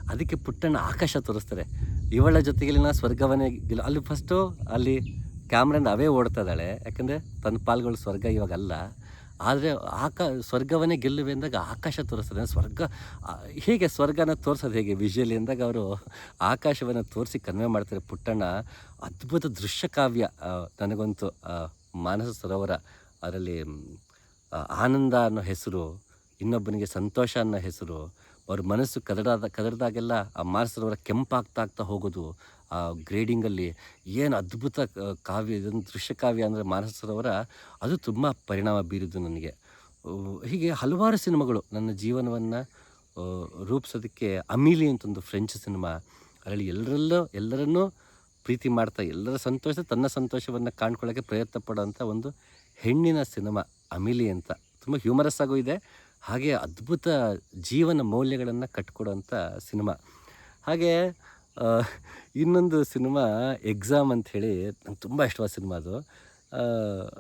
ಅದಕ್ಕೆ ಪುಟ್ಟಣ್ಣ ಆಕಾಶ ತೋರಿಸ್ತಾರೆ. ಇವಳ ಜೊತೆಗಿನ ಸ್ವರ್ಗವನ್ನೇ ಗೆಲ್ಲ ಅಲ್ಲಿ ಫಸ್ಟು ಅಲ್ಲಿ ಕ್ಯಾಮ್ರಿಂದ ಅವೇ ಓಡ್ತಾ ಇದ್ದಾಳೆ. ಯಾಕಂದರೆ ತನ್ನ ಪಾಲ್ಗಳು ಸ್ವರ್ಗ ಇವಾಗಲ್ಲ. ಆದರೆ ಆಕಾ ಸ್ವರ್ಗವನ್ನೇ ಗೆಲ್ಲುವೆ ಅಂದಾಗ ಆಕಾಶ ತೋರಿಸ್ತದೆ ಸ್ವರ್ಗ ಹೇಗೆ ಸ್ವರ್ಗನ ತೋರಿಸೋದು ಹೇಗೆ ವಿಜುವಲಿ ಅಂದಾಗ ಅವರು ಆಕಾಶವನ್ನು ತೋರಿಸಿ ಕನ್ವೆ ಮಾಡ್ತಾರೆ ಪುಟ್ಟಣ್ಣ. ಅದ್ಭುತ ದೃಶ್ಯ ಕಾವ್ಯ ಆ, ನನಗಂತೂ ಮಾನಸ ಸರೋವರ ಅದರಲ್ಲಿ ಆನಂದ ಅನ್ನೋ ಹೆಸರು, ಇನ್ನೊಬ್ಬನಿಗೆ ಸಂತೋಷ ಅನ್ನೋ ಹೆಸರು, ಅವ್ರ ಮನಸ್ಸು ಕದಡಾದ, ಕದಡ್ದಾಗೆಲ್ಲ ಆ ಮಾನಸ ಸರೋವರ ಕೆಂಪಾಗ್ತಾ ಆಗ್ತಾ ಹೋಗೋದು, ಆ ಗ್ರೇಡಿಂಗಲ್ಲಿ ಏನು ಅದ್ಭುತ ಕಾವ್ಯ, ಇದೊಂದು ದೃಶ್ಯ ಕಾವ್ಯ ಅಂದರೆ ಮಾನಸ ಸರೋವರ, ಅದು ತುಂಬ ಪರಿಣಾಮ ಬೀರಿದ್ದು ನನಗೆ. ಹೀಗೆ ಹಲವಾರು ಸಿನಿಮಾಗಳು ನನ್ನ ಜೀವನವನ್ನು ರೂಪಿಸೋದಕ್ಕೆ ಅಮೀಲಿ ಅಂತೊಂದು ಫ್ರೆಂಚ್ ಸಿನಿಮಾ ಅದರಲ್ಲಿ ಎಲ್ಲರಲ್ಲೂ, ಎಲ್ಲರನ್ನೂ ಪ್ರೀತಿ ಮಾಡ್ತಾ ಎಲ್ಲರ ಸಂತೋಷ, ತನ್ನ ಸಂತೋಷವನ್ನು ಕಾಣ್ಕೊಳ್ಳೋಕ್ಕೆ ಪ್ರಯತ್ನ ಪಡೋಂಥ ಒಂದು ಹೆಣ್ಣಿನ ಸಿನಿಮಾ ಅಮಿಲಿ ಅಂತ. ತುಂಬ ಹ್ಯೂಮರಸ್ ಆಗೂ ಇದೆ. ಹಾಗೆ ಅದ್ಭುತ ಜೀವನ ಮೌಲ್ಯಗಳನ್ನು ಕಟ್ಕೊಡೋಂಥ ಸಿನಿಮಾ. ಹಾಗೆ ಇನ್ನೊಂದು ಸಿನಿಮಾ ಎಕ್ಸಾಮ್ ಅಂತ ಹೇಳಿ ನಂಗೆ ತುಂಬ ಇಷ್ಟವಾದ ಸಿನಿಮಾ ಅದು.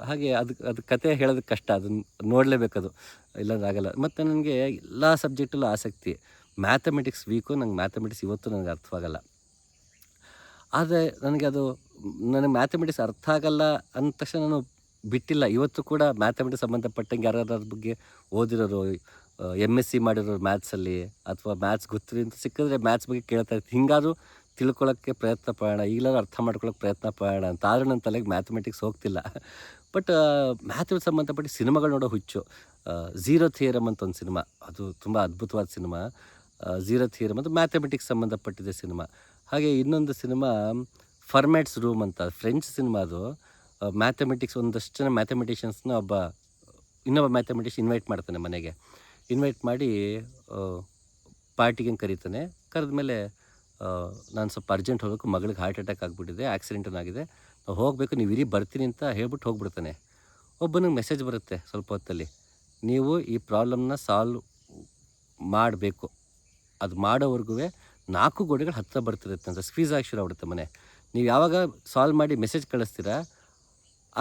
ಹಾಗೆ ಅದು ಅದು ಕತೆ ಹೇಳೋದಕ್ಕೆ ಕಷ್ಟ ಅದನ್ನು ನೋಡಲೇಬೇಕದು ಇಲ್ಲಾಂದ್ರೆ ಆಗಲ್ಲ. ಮತ್ತು ನನಗೆ ಎಲ್ಲ ಸಬ್ಜೆಕ್ಟಲ್ಲೂ ಆಸಕ್ತಿ. ಮ್ಯಾಥಮೆಟಿಕ್ಸ್ ವೀಕು ನಂಗೆ ಮ್ಯಾಥಮೆಟಿಕ್ಸ್ ಇವತ್ತು ನನಗೆ ಅರ್ಥವಾಗಲ್ಲ. ಆದರೆ ನನಗೆ ಅದು ನನಗೆ ಮ್ಯಾಥಮೆಟಿಕ್ಸ್ ಅರ್ಥ ಆಗಲ್ಲ ಅಂದ ತಕ್ಷಣ ನಾನು ಬಿಟ್ಟಿಲ್ಲ. ಇವತ್ತು ಕೂಡ ಮ್ಯಾಥಮೆಟಿಕ್ಸ್ ಸಂಬಂಧಪಟ್ಟಂಗೆ ಯಾರಾದ್ರ ಬಗ್ಗೆ ಓದಿರೋರು ಎಂ ಎಸ್ ಸಿ ಮಾಡಿರೋರು ಮ್ಯಾಥ್ಸಲ್ಲಿ ಅಥವಾ ಮ್ಯಾಥ್ಸ್ ಗೊತ್ತಿರಿ ಅಂತ ಸಿಕ್ಕಿದ್ರೆ ಮ್ಯಾಥ್ಸ್ ಬಗ್ಗೆ ಕೇಳ್ತಾ ಇರ್ತೀವಿ ಹಿಂಗಾದರೂ ತಿಳ್ಕೊಳ್ಳೋಕ್ಕೆ ಪ್ರಯತ್ನ ಪಡೋಣ, ಈಗಲಾದ್ರೂ ಅರ್ಥ ಮಾಡ್ಕೊಳ್ಳೋಕೆ ಪ್ರಯತ್ನ ಪಡೋಣ ಅಂತ. ಆದರೂ ನನ್ನ ತಲೆಗೆ ಮ್ಯಾಥಮೆಟಿಕ್ಸ್ ಹೋಗ್ತಿಲ್ಲ. ಬಟ್ ಮ್ಯಾಥಮೆಟಿಕ್ಸ್ ಸಂಬಂಧಪಟ್ಟ ಸಿನಿಮಾಗಳು ನೋಡೋ ಹುಚ್ಚು. ಝೀರೋ ಥಿಯರಮ್ ಅಂತ ಒಂದು ಸಿನಿಮಾ. ಅದು ತುಂಬ ಅದ್ಭುತವಾದ ಸಿನಿಮಾ. ಝೀರೋ ಥಿಯರಮ್ ಅದು ಮ್ಯಾಥಮೆಟಿಕ್ಸ್ ಸಂಬಂಧಪಟ್ಟಿದೆ ಸಿನಿಮಾ. ಹಾಗೆ ಇನ್ನೊಂದು ಸಿನಿಮಾ ಫರ್ಮ್ಯಾಟ್ಸ್ ರೂಮ್ ಅಂತ ಫ್ರೆಂಚ್ ಸಿನಿಮಾ ಅದು. ಮ್ಯಾಥಮೆಟಿಕ್ಸ್ ಒಂದಷ್ಟು ಜನ ಮ್ಯಾಥಮೆಟಿಷಿಯನ್ಸ್ನ ಒಬ್ಬ, ಇನ್ನೊಬ್ಬ ಮ್ಯಾಥಮೆಟಿಷಿಯನ್ ಇನ್ವೈಟ್ ಮಾಡ್ತಾನೆ ಮನೆಗೆ. ಇನ್ವೈಟ್ ಮಾಡಿ ಪಾರ್ಟಿಗೆ ಕರೀತಾನೆ. ಕರೆದ ಮೇಲೆ ನಾನು ಸ್ವಲ್ಪ ಅರ್ಜೆಂಟ್ ಹೋಗಬೇಕು ಮಗಳಿಗೆ ಹಾರ್ಟ್ ಅಟ್ಯಾಕ್ ಆಗಿಬಿಟ್ಟಿದೆ ಆಗಿದೆ ಹೋಗಬೇಕು, ನೀವು ಇರಿ, ಬರ್ತೀನಿ ಅಂತ ಹೇಳ್ಬಿಟ್ಟು ಹೋಗ್ಬಿಡ್ತಾನೆ. ಒಬ್ಬನಿಗೆ ಮೆಸೇಜ್ ಬರುತ್ತೆ ಸ್ವಲ್ಪ ಹೊತ್ತಲ್ಲಿ. ನೀವು ಈ ಪ್ರಾಬ್ಲಮ್ನ ಸಾಲ್ವ್ ಮಾಡಬೇಕು. ಅದು ಮಾಡೋವರೆಗೂ ನಾಲ್ಕು ಗೋಡೆಗಳು ಹತ್ತಿರ ಬರ್ತಿರುತ್ತೆ ಅಂತ ಸ್ಕ್ವೀಸ್ ಆಗಿ ಶುರು ಆಗ್ಬಿಡುತ್ತೆ ಮನೆ. ನೀವು ಯಾವಾಗ ಸಾಲ್ವ್ ಮಾಡಿ ಮೆಸೇಜ್ ಕಳಿಸ್ತೀರಾ,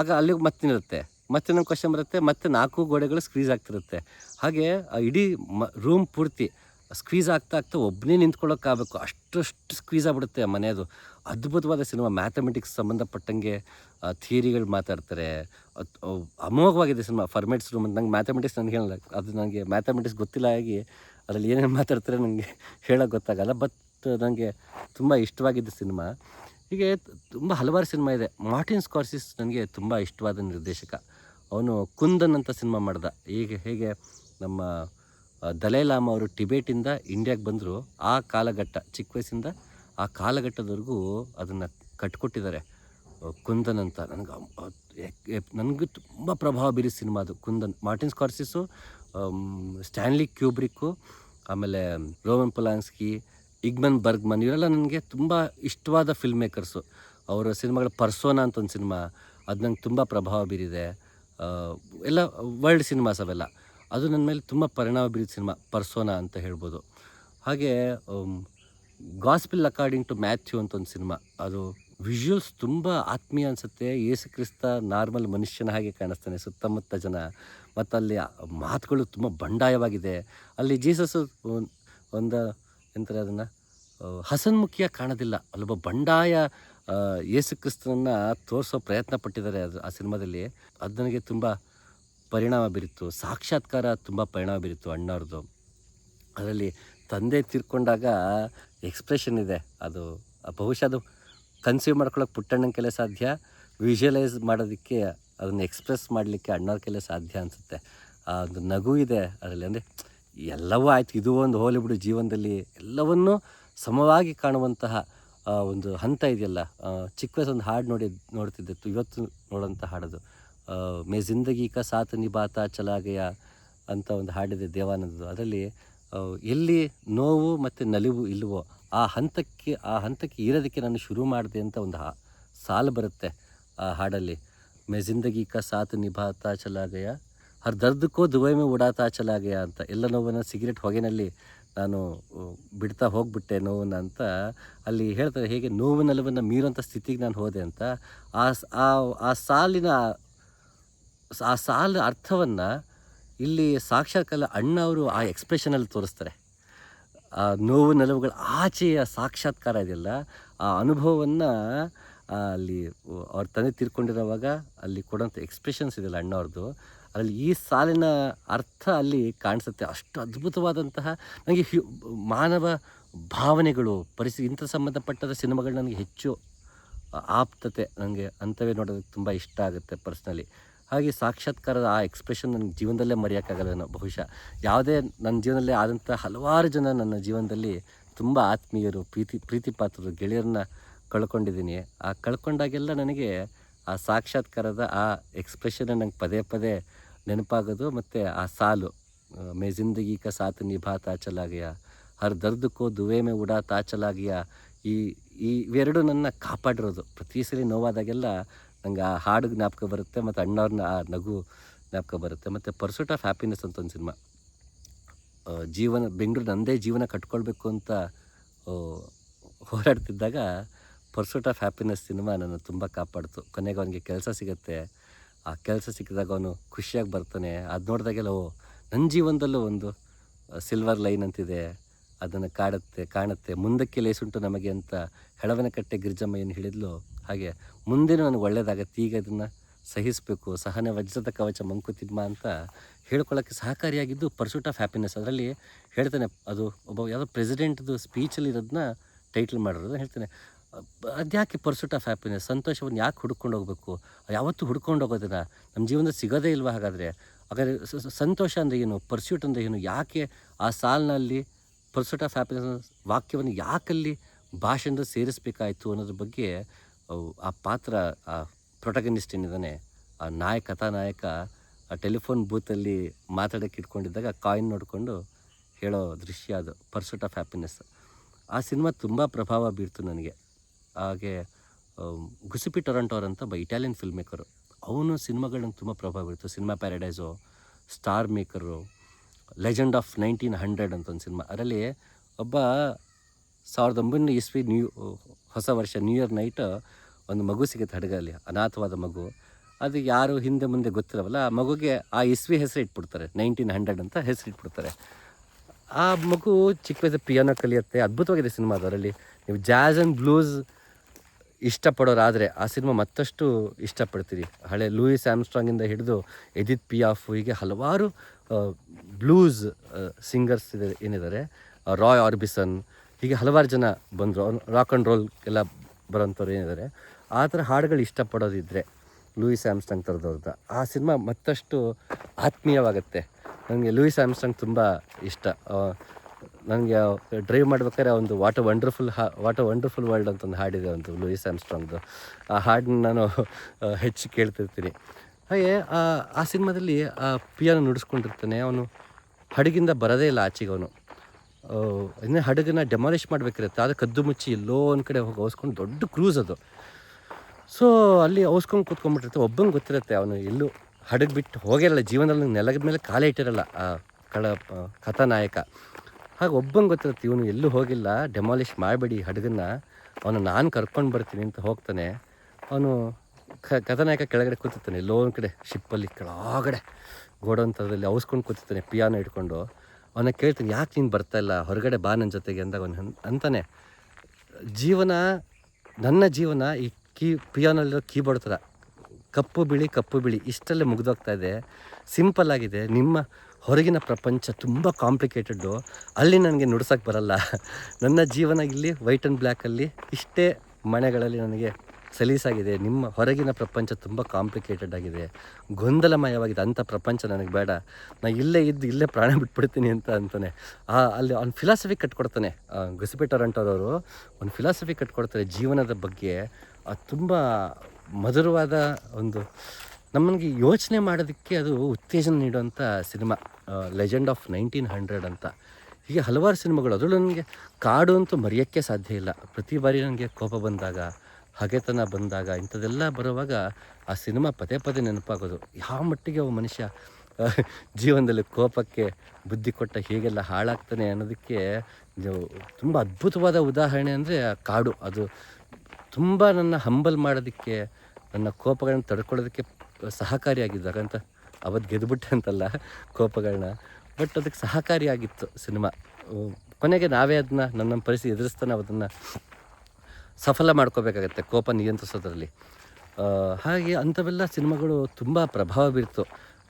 ಆಗ ಅಲ್ಲಿಗೆ ಮತ್ತೆ ನಿಲ್ಲುತ್ತೆ. ಮತ್ತೆ ನಮ್ಮ ಕ್ವಶನ್ ಬರುತ್ತೆ, ಮತ್ತೆ ನಾಲ್ಕು ಗೋಡೆಗಳು ಸ್ಕ್ವೀಸ್ ಆಗ್ತಿರುತ್ತೆ. ಹಾಗೆ ಇಡೀ ಮ ರೂಮ್ ಪೂರ್ತಿ ಸ್ಕ್ವೀಸ್ ಆಗ್ತಾ ಆಗ್ತಾ ಒಬ್ಬನೇ ನಿಂತ್ಕೊಳ್ಳೋಕ್ಕಾಗಬೇಕು ಅಷ್ಟಷ್ಟು ಸ್ಕ್ವೀಸ್ ಆಗ್ಬಿಡುತ್ತೆ ಮನೆಯದು. ಅದ್ಭುತವಾದ ಸಿನಿಮಾ ಮ್ಯಾಥಮೆಟಿಕ್ಸ್ ಸಂಬಂಧಪಟ್ಟಂಗೆ ಥಿಯರಿಗಳು ಮಾತಾಡ್ತಾರೆ. ಅಮೋಘವಾಗಿದೆ ಸಿನಿಮಾ ಫಾರ್ಮೆಟ್ಸ್ ರೂಮ್ ಅಂತ. ನಂಗೆ ಮ್ಯಾಥಮೆಟಿಕ್ಸ್ ನನಗೆ ಹೇಳಲ್ಲ. ಅದು ನನಗೆ ಮ್ಯಾಥಮೆಟಿಕ್ಸ್ ಗೊತ್ತಿಲ್ಲ ಆಗಿ ಅದರಲ್ಲಿ ಏನೇನು ಮಾತಾಡ್ತಾರೆ ನನಗೆ ಹೇಳೋಕ್ಕೆ ಗೊತ್ತಾಗಲ್ಲ ಬಟ್ ನನಗೆ ತುಂಬ ಇಷ್ಟವಾಗಿದ್ದ ಸಿನಿಮಾ. ಹೀಗೆ ತುಂಬ ಹಲವಾರು ಸಿನಿಮಾ ಇದೆ. ಮಾರ್ಟಿನ್ ಸ್ಕಾರ್ಸಿಸ್ ನನಗೆ ತುಂಬ ಇಷ್ಟವಾದ ನಿರ್ದೇಶಕ. ಅವನು ಕುಂದನ್ ಅಂತ ಸಿನಿಮಾ ಮಾಡ್ದ. ಈಗ ಹೇಗೆ ನಮ್ಮ ದಲೈಲಾಮ ದಲೈ ಲಾಮ ಅವರು ಟಿಬೇಟಿಂದ ಇಂಡಿಯಾಗೆ ಬಂದರು. ಆ ಕಾಲಘಟ್ಟ, ಚಿಕ್ಕ ವಯಸ್ಸಿಂದ ಆ ಕಾಲಘಟ್ಟದವರೆಗೂ ಅದನ್ನು ಕಟ್ಕೊಟ್ಟಿದ್ದಾರೆ. ಕುಂದನ್ ಅಂತ. ನನಗೆ ನನಗೆ ತುಂಬ ಪ್ರಭಾವ ಬೀರಿದ ಸಿನಿಮಾ ಅದು, Kundan. Martin Scorsese Stanley Kubrick ಆಮೇಲೆ ರೋಮನ್ ಪೊಲಾನ್ಸ್ಕಿ ಇಗ್ಮನ್ ಬರ್ಗ್ಮನ್ ಇವರೆಲ್ಲ ನನಗೆ ತುಂಬ ಇಷ್ಟವಾದ ಫಿಲ್ಮ್ ಮೇಕರ್ಸು ಅವರ ಸಿನಿಮಾಗಳ ಪರ್ಸೋನಾ ಅಂತ ಒಂದು ಸಿನಿಮಾ, ಅದು ನಂಗೆ ತುಂಬ ಪ್ರಭಾವ ಬೀರಿದೆ. ಎಲ್ಲ ವರ್ಲ್ಡ್ ಸಿನಿಮಾಸ್ ಅವೆಲ್ಲ. ಅದು ನನ್ನ ಮೇಲೆ ತುಂಬ ಪರಿಣಾಮ ಬೀರಿದ ಸಿನಿಮಾ ಪರ್ಸೋನಾ ಅಂತ ಹೇಳ್ಬೋದು. ಹಾಗೆ ಗಾಸ್ಪಿಲ್ ಅಕಾರ್ಡಿಂಗ್ ಟು ಮ್ಯಾಥ್ಯೂ ಅಂತ ಒಂದು ಸಿನಿಮಾ, ಅದು ವಿಜುವಲ್ಸ್ ತುಂಬ ಆತ್ಮೀಯ ಅನಿಸುತ್ತೆ. ಯೇಸು ಕ್ರಿಸ್ತ ನಾರ್ಮಲ್ ಮನುಷ್ಯನ ಹಾಗೆ ಕಾಣಿಸ್ತಾನೆ, ಸುತ್ತಮುತ್ತ ಜನ. ಮತ್ತು ಅಲ್ಲಿ ಮಾತುಗಳು ತುಂಬ ಬಂಡಾಯವಾಗಿದೆ. ಅಲ್ಲಿ ಜೀಸಸ್ ಒಂದು ಎಂತಾರೆ ಅದನ್ನು? ಹಸನ್ಮುಖಿಯಾಗಿ ಕಾಣೋದಿಲ್ಲ. ಅಲ್ಲೊಬ್ಬ ಬಂಡಾಯ ಯೇಸು ಕ್ರಿಸ್ತನನ್ನು ತೋರಿಸೋ ಪ್ರಯತ್ನ ಪಟ್ಟಿದ್ದಾರೆ ಅದು, ಆ ಸಿನಿಮಾದಲ್ಲಿ. ಅದು ನನಗೆ ತುಂಬ ಪರಿಣಾಮ ಬೀರಿತ್ತು. ಸಾಕ್ಷಾತ್ಕಾರ ತುಂಬ ಪರಿಣಾಮ ಬೀರಿತ್ತು ಅಣ್ಣವ್ರದ್ದು ಅದರಲ್ಲಿ ತಂದೆ ತೀರ್ಕೊಂಡಾಗ ಎಕ್ಸ್ಪ್ರೆಷನ್ ಇದೆ. ಅದು, ಬಹುಶಃ ಅದು ಕನ್ಸೀವ್ ಮಾಡ್ಕೊಳ್ಳೋಕೆ ಪುಟ್ಟಣ್ಣನ ಕೆಲಸ ಸಾಧ್ಯ? ವಿಜುವಲೈಸ್ ಮಾಡೋದಕ್ಕೆ ಅದನ್ನು ಎಕ್ಸ್ಪ್ರೆಸ್ ಮಾಡಲಿಕ್ಕೆ ಅಣ್ಣವ್ರ ಕೆಲಸ ಸಾಧ್ಯ ಅನಿಸುತ್ತೆ. ಆ ಒಂದು ನಗು ಇದೆ ಅದರಲ್ಲಿ ಅಂದರೆ ಎಲ್ಲವೂ ಆಯಿತು. ಇದು ಒಂದು ಹೋಲಿ ಬಿಡು ಜೀವನದಲ್ಲಿ ಎಲ್ಲವನ್ನೂ ಸಮವಾಗಿ ಕಾಣುವಂತಹ ಒಂದು ಹಂತ ಇದೆಯಲ್ಲ. ಚಿಕ್ಕ ವಯಸ್ಸು ಒಂದು ಹಾಡು ನೋಡಿ ನೋಡ್ತಿದ್ದೆ ಇವತ್ತು ನೋಡೋಂಥ ಹಾಡದು. ಮೇ ಜಿಂದಗಿ ಕ ಸಾತ್ ನಿಭಾತ ಚಲಾಗಯ ಅಂತ ಒಂದು ಹಾಡಿದೆ ದೇವಾನಂದದು ಅದರಲ್ಲಿ ಎಲ್ಲಿ ನೋವು ಮತ್ತು ನಲಿವು ಇಲ್ವೋ ಆ ಹಂತಕ್ಕೆ ಆ ಹಂತಕ್ಕೆ ಇರೋದಕ್ಕೆ ನಾನು ಶುರು ಮಾಡಿದೆ ಅಂತ ಒಂದು ಹಾ, ಸಾಲು ಬರುತ್ತೆ ಆ ಹಾಡಲ್ಲಿ. ಮೇ ಜಿಂದಗಿ ಕಾ ಸಾತ್ ನಿಭಾತಾ ಚಲಾಗಯ, ಹರ್ ದುಬೈ ಮೇ ಉಡಾತಾ ಚಲಾಗಯ ಅಂತ ಎಲ್ಲ ನೋವನ್ನು ಸಿಗರೆಟ್ ಹೊಗೆನಲ್ಲಿ ನಾನು ಬಿಡ್ತಾ ಹೋಗ್ಬಿಟ್ಟೆ ನೋವನ್ನು ಅಂತ ಅಲ್ಲಿ ಹೇಳ್ತಾರೆ ಹೇಗೆ ನೋವು ನಲವನ್ನು ಮೀರುವಂಥ ಸ್ಥಿತಿಗೆ ನಾನು ಹೋದೆ ಅಂತ. ಆ ಆ ಸಾಲಿನ, ಆ ಸಾಲ ಅರ್ಥವನ್ನು ಇಲ್ಲಿ ಸಾಕ್ಷಾತ್ಕಾಲ ಅಣ್ಣ ಅವರು ಆ ಎಕ್ಸ್ಪ್ರೆಷನಲ್ಲಿ ತೋರಿಸ್ತಾರೆ. ಆ ನೋವು ನಲವುಗಳ ಆಚೆಯ ಸಾಕ್ಷಾತ್ಕಾರ ಇದೆಯಲ್ಲ, ಆ ಅನುಭವವನ್ನು ಅಲ್ಲಿ ಅವ್ರ ತಂದೆ ತೀರ್ಕೊಂಡಿರೋವಾಗ ಅಲ್ಲಿ ಕೊಡೋಂಥ ಎಕ್ಸ್ಪ್ರೆಷನ್ಸ್ ಇದೆಯಲ್ಲ ಅಣ್ಣವ್ರದ್ದು, ಅದರಲ್ಲಿ ಈ ಸಾಲಿನ ಅರ್ಥ ಅಲ್ಲಿ ಕಾಣಿಸುತ್ತೆ. ಅಷ್ಟು ಅದ್ಭುತವಾದಂತಹ ನನಗೆ ಹ್ಯೂ, ಮಾನವ ಭಾವನೆಗಳು ಪರಿಸ್ಥಿತಿ ಇಂಥ ಸಂಬಂಧಪಟ್ಟದ ಸಿನಿಮಾಗಳು ನನಗೆ ಹೆಚ್ಚು ಆಪ್ತತೆ ನನಗೆ ಅಂಥವೇ ನೋಡೋದಕ್ಕೆ ತುಂಬ ಇಷ್ಟ ಆಗುತ್ತೆ ಪರ್ಸ್ನಲಿ ಹಾಗೆ ಸಾಕ್ಷಾತ್ಕಾರದ ಆ ಎಕ್ಸ್ಪ್ರೆಷನ್ ನನ್ನ ಜೀವನದಲ್ಲೇ ಮರೆಯೋಕ್ಕಾಗಲ್ಲ ನಾನು. ಬಹುಶಃ ಯಾವುದೇ ನನ್ನ ಜೀವನದಲ್ಲಿ ಆದಂಥ ಹಲವಾರು ಜನ ನನ್ನ ಜೀವನದಲ್ಲಿ ತುಂಬ ಆತ್ಮೀಯರು, ಪ್ರೀತಿ ಪ್ರೀತಿ ಪಾತ್ರರು ಗೆಳೆಯರನ್ನ ಕಳ್ಕೊಂಡಿದ್ದೀನಿ. ಆ ಕಳ್ಕೊಂಡಾಗೆಲ್ಲ ನನಗೆ ಆ ಸಾಕ್ಷಾತ್ಕಾರದ ಆ ಎಕ್ಸ್ಪ್ರೆಷನ್ ನಂಗೆ ಪದೇ ಪದೇ ನೆನಪಾಗೋದು ಮತ್ತು ಆ ಸಾಲು. ಮೇ ಜಿಂದಗಿ ಕ ಸಾತ್ ನಿಭಾತಾ ತಾಚಲಾಗಿಯ ಗಯಾ ಹರ್ ದರ್ದು ಕೋ ದುವೆ ಮೇ ಉಡಾತಾ ತಾಚಲಾಗಿಯ ಗಯಾ ಈ ಈ ಇವೆರಡು ನನ್ನ ಕಾಪಾಡಿರೋದು. ಪ್ರತಿ ಸರಿ ನೋವಾದಾಗೆಲ್ಲ ನಂಗೆ ಆ ಹಾಡು ಜ್ಞಾಪಕ ಬರುತ್ತೆ ಮತ್ತು ಅಣ್ಣವ್ರನ್ನ ಆ ನಗು ಜ್ಞಾಪಕ ಬರುತ್ತೆ ಮತ್ತು ಪರ್ಸೂಟ್ ಆಫ್ ಹ್ಯಾಪಿನೆಸ್ ಅಂತ ಒಂದು ಸಿನಿಮಾ. ಜೀವನ, ಬೆಂಗಳೂರು ನನ್ನದೇ ಜೀವನ ಕಟ್ಕೊಳ್ಬೇಕು ಅಂತ ಹೋರಾಡ್ತಿದ್ದಾಗ ಪರ್ಸೂಟ್ ಆಫ್ ಹ್ಯಾಪಿನೆಸ್ ಸಿನಿಮಾ ನನ್ನ ತುಂಬ ಕಾಪಾಡ್ತು. ಕೊನೆಗೆ ಅವನಿಗೆ ಕೆಲಸ ಸಿಗುತ್ತೆ. ಆ ಕೆಲಸ ಸಿಕ್ಕಿದಾಗ ಅವನು ಖುಷಿಯಾಗಿ ಬರ್ತಾನೆ. ಅದು ನೋಡಿದಾಗೆಲ್ಲ, ಓ ನನ್ನ ಜೀವನದಲ್ಲೂ ಒಂದು ಸಿಲ್ವರ್ ಲೈನ್ ಅಂತಿದೆ. ಅದನ್ನು ಕಾಡುತ್ತೆ, ಕಾಣುತ್ತೆ. ಮುಂದಕ್ಕೆ ಲೇಸುಂಟು ನಮಗೆ ಅಂತ ಹೆಳವನಕಟ್ಟೆ ಗಿರಿಜಮ್ಮ ಏನು ಹೇಳಿದ್ಲು. ಹಾಗೆ ಮುಂದೆ ನನಗೆ ಒಳ್ಳೆಯದಾಗತ್ತೆ, ಈಗ ಇದನ್ನು ಸಹಿಸಬೇಕು, ಸಹನೆ ವಜ್ರದ ಕವಚ ಮಂಕುತಿಮ್ಮ ಅಂತ ಹೇಳ್ಕೊಳ್ಳೋಕ್ಕೆ ಸಹಕಾರಿಯಾಗಿದ್ದು ಪರ್ಸೂಟ್ ಆಫ್ ಹ್ಯಾಪಿನೆಸ್ ಅದರಲ್ಲಿ ಹೇಳ್ತಾನೆ, ಅದು ಒಬ್ಬ ಯಾವುದೋ ಪ್ರೆಸಿಡೆಂಟ್ದು ಸ್ಪೀಚಲ್ಲಿ ಇರೋದನ್ನ ಟೈಟ್ಲ್ ಮಾಡಿರೋದು ಹೇಳ್ತಾನೆ. ಅದ್ಯಾಕೆ ಪರ್ಸೂಟ್ ಆಫ್ ಹ್ಯಾಪಿನೆಸ್ ಸಂತೋಷವನ್ನು ಯಾಕೆ ಹುಡ್ಕೊಂಡು ಹೋಗಬೇಕು? ಯಾವತ್ತೂ ಹುಡ್ಕೊಂಡು ಹೋಗೋದಿಲ್ಲ. ನಮ್ಮ ಜೀವನದಲ್ಲಿ ಸಿಗೋದೇ ಇಲ್ವಾ ಹಾಗಾದರೆ? ಹಾಗಾದರೆ ಸಂತೋಷ ಅಂದರೆ ಏನು? ಪರ್ಸ್ಯೂಟ್ ಅಂದರೆ ಏನು? ಯಾಕೆ ಆ ಸಾಲಿನಲ್ಲಿ ಪರ್ಸೂಟ್ ಆಫ್ ಹ್ಯಾಪಿನೆಸ್ ವಾಕ್ಯವನ್ನು ಯಾಕಲ್ಲಿ ಭಾಷೆಯಿಂದ ಸೇರಿಸಬೇಕಾಯಿತು ಅನ್ನೋದ್ರ ಬಗ್ಗೆ ಆ ಪಾತ್ರ, ಆ ಪ್ರೊಟಗನಿಸ್ಟ್ ಏನಿದ್ದಾನೆ, ಆ ನಾಯಕ, ಕಥಾನಾಯಕ, ಆ ಟೆಲಿಫೋನ್ ಬೂತಲ್ಲಿ ಮಾತಾಡೋಕ್ಕೆ ಇಟ್ಕೊಂಡಿದ್ದಾಗ ಕಾಯಿನ್ ನೋಡಿಕೊಂಡು ಹೇಳೋ ದೃಶ್ಯ ಅದು ಪರ್ಸೂಟ್ ಆಫ್ ಹ್ಯಾಪಿನೆಸ್ ಆ ಸಿನಿಮಾ ತುಂಬ ಪ್ರಭಾವ ಬೀರ್ತು ನನಗೆ. ಹಾಗೆ ಗುಸುಪಿ ಟೊರಂಟೋರ್ ಅಂತ ಒಬ್ಬ ಇಟಾಲಿಯನ್ ಫಿಲ್ಮ್ ಮೇಕರು ಅವನು ಸಿನಿಮಾಗಳನ್ನ ತುಂಬ ಪ್ರಭಾವ ಬೀರ್ತು. Cinema paradiso star maker legend of nineteen hundred ಅಂತ ಒಂದು ಸಿನಿಮಾ. ಅದರಲ್ಲಿ ಒಬ್ಬ ಸಾವಿರದ ಒಂಬೈನೂರ ಇಸ್ವಿ ನ್ಯೂ, ಹೊಸ ವರ್ಷ ನ್ಯೂ ಇಯರ್ ನೈಟ್ ಒಂದು ಮಗು ಸಿಗುತ್ತೆ ಹಡಗಲ್ಲಿ, ಅನಾಥವಾದ ಮಗು. ಅದು ಯಾರು ಹಿಂದೆ ಮುಂದೆ ಗೊತ್ತಿರವಲ್ಲ ಆ ಮಗುಗೆ ಆ ಇಸ್ವಿ ಹೆಸರು ಇಟ್ಬಿಡ್ತಾರೆ ನೈನ್ಟೀನ್ ಹಂಡ್ರೆಡ್ ಅಂತ ಹೆಸರು ಇಟ್ಬಿಡ್ತಾರೆ ಆ ಮಗು ಚಿಕ್ಕ ವಯಸ್ಸು ಪಿಯಾನೋ ಕಲಿಯುತ್ತೆ, ಅದ್ಭುತವಾಗಿದೆ ಸಿನಿಮಾ ಅದರಲ್ಲಿ. ನೀವು ಜಾಝ್ ಆ್ಯಂಡ್ ಬ್ಲೂಸ್ ಇಷ್ಟಪಡೋರಾದರೆ ಆ ಸಿನಿಮಾ ಮತ್ತಷ್ಟು ಇಷ್ಟಪಡ್ತೀರಿ. ಹಳೆ ಲೂಯಿಸ್ ಆ್ಯಮ್ಸ್ಟ್ರಾಂಗಿಂದ ಹಿಡಿದು ಎದಿತ್ ಪಿಯಾಫ್ ಹೀಗೆ ಹಲವಾರು ಬ್ಲೂಸ್ ಸಿಂಗರ್ಸ್ ಇದೆ, ಏನಿದ್ದಾರೆ. ರಾಯ್ ಆರ್ಬಿಸನ್, ಹೀಗೆ ಹಲವಾರು ಜನ ಬಂದರು. ರಾಕ್ ಆ್ಯಂಡ್ ರೋಲ್ ಎಲ್ಲ ಬರೋಂಥವ್ರು ಏನಿದ್ದಾರೆ ಆ ಥರ ಹಾಡುಗಳು ಇಷ್ಟಪಡೋದಿದ್ದರೆ ಲೂಯಿಸ್ ಸ್ಯಾಮ್ಸಂಗ್ ಥರದವ್ರದ್ದು. ಆ ಸಿನಿಮಾ ಮತ್ತಷ್ಟು ಆತ್ಮೀಯವಾಗುತ್ತೆ. ನನಗೆ ಲೂಯಿಸ್ ಸ್ಯಾಮ್ಸಂಗ್ ತುಂಬ ಇಷ್ಟ. ನನಗೆ ಡ್ರೈವ್ ಮಾಡ್ಬೇಕಾದ್ರೆ ಒಂದು ವಾಟ್ ಅ ವಂಡರ್ಫುಲ್ ಹಾ, ವಾಟ್ ವಂಡರ್ಫುಲ್ ವರ್ಲ್ಡ್ ಅಂತ ಒಂದು ಹಾಡಿದೆ ಒಂದು ಲೂಯಿಸ್ ಆಮ್ಸ್ಟ್ರಾಂಗ್ದು ಆ ಹಾಡನ್ನ ನಾನು ಹೆಚ್ಚು ಕೇಳ್ತಿರ್ತೀನಿ. ಹಾಗೆ ಆ ಸಿನಿಮಾದಲ್ಲಿ ಆ ಪಿಯಾನೋ ನುಡಿಸ್ಕೊಂಡಿರ್ತಾನೆ. ಅವನು ಹಡಗಿಂದ ಬರೋದೇ ಇಲ್ಲ ಆಚೆಗೆ ಅವನು. ಇನ್ನೇ ಹಡಗನ್ನ ಡೆಮಾಲಿಷ್ ಮಾಡಬೇಕಿರುತ್ತೆ. ಅದು ಕದ್ದು ಮುಚ್ಚಿ ಎಲ್ಲೋ ಒಂದು ಕಡೆ ಹೋಗಿ ಅವಸ್ಕೊಂಡು ದೊಡ್ಡ ಕ್ರೂಸ್ ಅದು. ಸೊ ಅಲ್ಲಿ ಅವಸ್ಕೊಂಡು ಕೂತ್ಕೊಂಡ್ಬಿಟ್ಟಿರುತ್ತೆ ಒಬ್ಬಂಗೆ ಗೊತ್ತಿರುತ್ತೆ ಅವನು ಎಲ್ಲೂ ಹಡಗು ಬಿಟ್ಟು ಹೋಗಿರಲ್ಲ, ಜೀವನದಲ್ಲಿ ನೆಲದ ಮೇಲೆ ಕಾಲೇ ಇಟ್ಟಿರಲ್ಲ ಆ ಕಳ ಕಥಾನಾಯಕ. ಹಾಗೆ ಒಬ್ಬಂಗೆ ಗೊತ್ತಿರುತ್ತೆ, ಇವನು ಎಲ್ಲೂ ಹೋಗಿಲ್ಲ ಡೆಮಾಲಿಷ್ ಮಾಡಬೇಡಿ ಹಡಗನ್ನ. ಅವನು ನಾನು ಕರ್ಕೊಂಡು ಬರ್ತೀನಿ ಅಂತ ಹೋಗ್ತಾನೆ. ಅವನು ಕ, ಕಥಾನಾಯಕ ಕೆಳಗಡೆ ಕೂತಿರ್ತಾನೆ, ಎಲ್ಲೋ ಒಂದು ಕಡೆ ಶಿಪ್ಪಲ್ಲಿ ಕೆಳಗಡೆ, ಗೋಡೌನ್ ಥರದಲ್ಲಿ ಅವಸ್ಕೊಂಡು ಕೂತಿರ್ತಾನೆ ಪಿಯಾನೋ ಇಟ್ಕೊಂಡು ಅವನ ಕೇಳ್ತೀನಿ, ಯಾಕೆ ನೀನು ಬರ್ತಾ ಇಲ್ಲ? ಹೊರಗಡೆ ಬಾ ನನ್ನ ಜೊತೆಗೆ ಅಂದಾಗ ಅವನು ಅಂತಾನೆ. ಜೀವನ, ನನ್ನ ಜೀವನ ಈ ಕೀ ಪಿಯೋನಲ್ಲಿರೋ ಕೀಬೋರ್ಡ್ ಥರ. ಕಪ್ಪು ಬಿಳಿ ಕಪ್ಪು ಬಿಳಿ ಇಷ್ಟಲ್ಲೇ ಮುಗಿದೋಗ್ತಾ ಇದೆ. ಸಿಂಪಲ್ ಆಗಿದೆ. ನಿಮ್ಮ ಹೊರಗಿನ ಪ್ರಪಂಚ ತುಂಬ ಕಾಂಪ್ಲಿಕೇಟೆಡ್ಡು. ಅಲ್ಲಿ ನನಗೆ ನುಡ್ಸೋಕ್ಕೆ ಬರಲ್ಲ. ನನ್ನ ಜೀವನ ಇಲ್ಲಿ, ವೈಟ್ ಆ್ಯಂಡ್ ಬ್ಲ್ಯಾಕಲ್ಲಿ, ಇಷ್ಟೇ ಮನೆಗಳಲ್ಲಿ ನನಗೆ ಸಲೀಸಾಗಿದೆ. ನಿಮ್ಮ ಹೊರಗಿನ ಪ್ರಪಂಚ ತುಂಬ ಕಾಂಪ್ಲಿಕೇಟೆಡ್ ಆಗಿದೆ. ಗೊಂದಲಮಯವಾಗಿದೆ. ಅಂಥ ಪ್ರಪಂಚ ನನಗೆ ಬೇಡ. ನಾ ಇಲ್ಲೇ ಇದ್ದು ಇಲ್ಲೇ ಪ್ರಾಣ ಬಿಟ್ಬಿಡ್ತೀನಿ ಅಂತ ಅಂತಾನೆ. ಆ, ಅಲ್ಲಿ ಅವ್ನು ಫಿಲಾಸಫಿ ಕಟ್ಕೊಡ್ತಾನೆ. ಗುಸಿಪಿ ಟೊರಂಟೋರವರು ಒಂದು ಫಿಲಾಸಫಿ ಕಟ್ಕೊಡ್ತಾರೆ ಜೀವನದ ಬಗ್ಗೆ. ತುಂಬ ಮಧುರವಾದ ಒಂದು ನಮಗೆ ಯೋಚನೆ ಮಾಡೋದಕ್ಕೆ ಅದು ಉತ್ತೇಜನ ನೀಡುವಂಥ cinema. Legend of nineteen hundred ಅಂತ. ಹೀಗೆ ಹಲವಾರು ಸಿನಿಮಾಗಳು. ಅದರಲ್ಲೂ ನನಗೆ ಕಾಡು ಅಂತೂ ಮರೆಯೋಕ್ಕೆ ಸಾಧ್ಯ ಇಲ್ಲ. ಪ್ರತಿ ಬಾರಿ ನನಗೆ ಕೋಪ ಬಂದಾಗ ಹಗೆತನ ಬಂದಾಗ ಇಂಥದ್ದೆಲ್ಲ ಬರುವಾಗ ಆ ಸಿನಿಮಾ ಪದೇ ಪದೇ ನೆನಪಾಗೋದು. ಯಾವ ಮಟ್ಟಿಗೆ ಅವ ಮನುಷ್ಯ ಜೀವನದಲ್ಲಿ ಕೋಪಕ್ಕೆ ಬುದ್ಧಿ ಕೊಟ್ಟ ಹೀಗೆಲ್ಲ ಹಾಳಾಗ್ತಾನೆ ಅನ್ನೋದಕ್ಕೆ ತುಂಬ ಅದ್ಭುತವಾದ ಉದಾಹರಣೆ ಅಂದರೆ ಕಾಡು. ಅದು ತುಂಬ ನನ್ನ ಹಂಬಲ್ ಮಾಡೋದಕ್ಕೆ, ನನ್ನ ಕೋಪಗಳನ್ನ ತಡ್ಕೊಳ್ಳೋದಕ್ಕೆ ಸಹಕಾರಿಯಾಗಿದ್ದು ಹಾಗಂತ ಅವತ್ತು ಗೆದ್ದುಬಿಟ್ಟೆ ಅಂತಲ್ಲ ಕೋಪಗಳನ್ನ ಬಟ್ ಅದಕ್ಕೆ ಸಹಕಾರಿಯಾಗಿತ್ತು ಸಿನಿಮಾ. ಕೊನೆಗೆ ನಾವೇ ಅದನ್ನ ನನ್ನ ಪರಿಸ್ಥಿತಿ ಎದುರಿಸ್ತಾನೆ ಅದನ್ನು ಸಫಲ ಮಾಡ್ಕೋಬೇಕಾಗತ್ತೆ ಕೋಪ ನಿಯಂತ್ರಿಸೋದ್ರಲ್ಲಿ. ಹಾಗೆ ಅಂಥವೆಲ್ಲ ಸಿನಿಮಾಗಳು ತುಂಬ ಪ್ರಭಾವ ಬೀರ್ತು.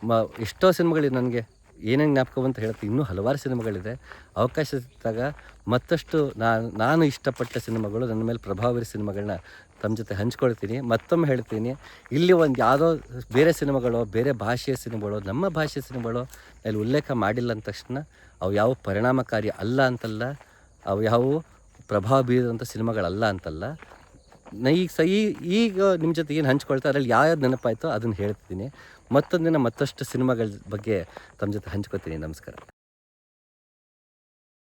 ಮ, ಎಷ್ಟೋ ಸಿನಿಮಾಗಳಿದೆ ನನಗೆ. ಏನೇನು ಜ್ಞಾಪಕ ಅಂತ ಹೇಳ್ತೀನಿ ಇನ್ನೂ ಹಲವಾರು ಸಿನಿಮಾಗಳಿದೆ. ಅವಕಾಶ ಸಿಕ್ಕಿದಾಗ ಮತ್ತಷ್ಟು ನಾನು ನಾನು ಇಷ್ಟಪಟ್ಟ ಸಿನಿಮಾಗಳು ನನ್ನ ಮೇಲೆ ಪ್ರಭಾವ ಬೀರಿ ಸಿನಿಮಾಗಳನ್ನ ತಮ್ಮ ಜೊತೆ ಹಂಚ್ಕೊಳ್ತೀನಿ. ಮತ್ತೊಮ್ಮೆ ಹೇಳ್ತೀನಿ, ಇಲ್ಲಿ ಒಂದು ಯಾವುದೋ ಬೇರೆ ಸಿನಿಮಾಗಳು, ಬೇರೆ ಭಾಷೆಯ ಸಿನಿಮಾಗಳು, ನಮ್ಮ ಭಾಷೆಯ ಸಿನಿಮಾಗಳು ಅಲ್ಲಿ ಉಲ್ಲೇಖ ಮಾಡಿಲ್ಲ ಅಂದ ತಕ್ಷಣ ಅವು ಯಾವ ಪರಿಣಾಮಕಾರಿ ಅಲ್ಲ ಅಂತಲ್ಲ, ಅವು ಯಾವುವು? ಪ್ರಭಾವ ಬೀರಿದಂಥ ಸಿನಿಮಾಗಳಲ್ಲ ಅಂತಲ್ಲ. ಈಗ ಸ ಈಗ ನಿಮ್ಮ ಜೊತೆ ಏನು ಹಂಚ್ಕೊಳ್ತಾ ಅದ್ರಲ್ಲಿ ಯಾವ್ಯಾವ್ದು ನೆನಪಾಯಿತೋ ಅದನ್ನು ಹೇಳ್ತಿದ್ದೀನಿ. ಮತ್ತೊಂದಿನ ಮತ್ತಷ್ಟು ಸಿನಿಮಾಗಳ ಬಗ್ಗೆ ತಮ್ಮ ಜೊತೆ ಹಂಚ್ಕೊತೀನಿ. ನಮಸ್ಕಾರ.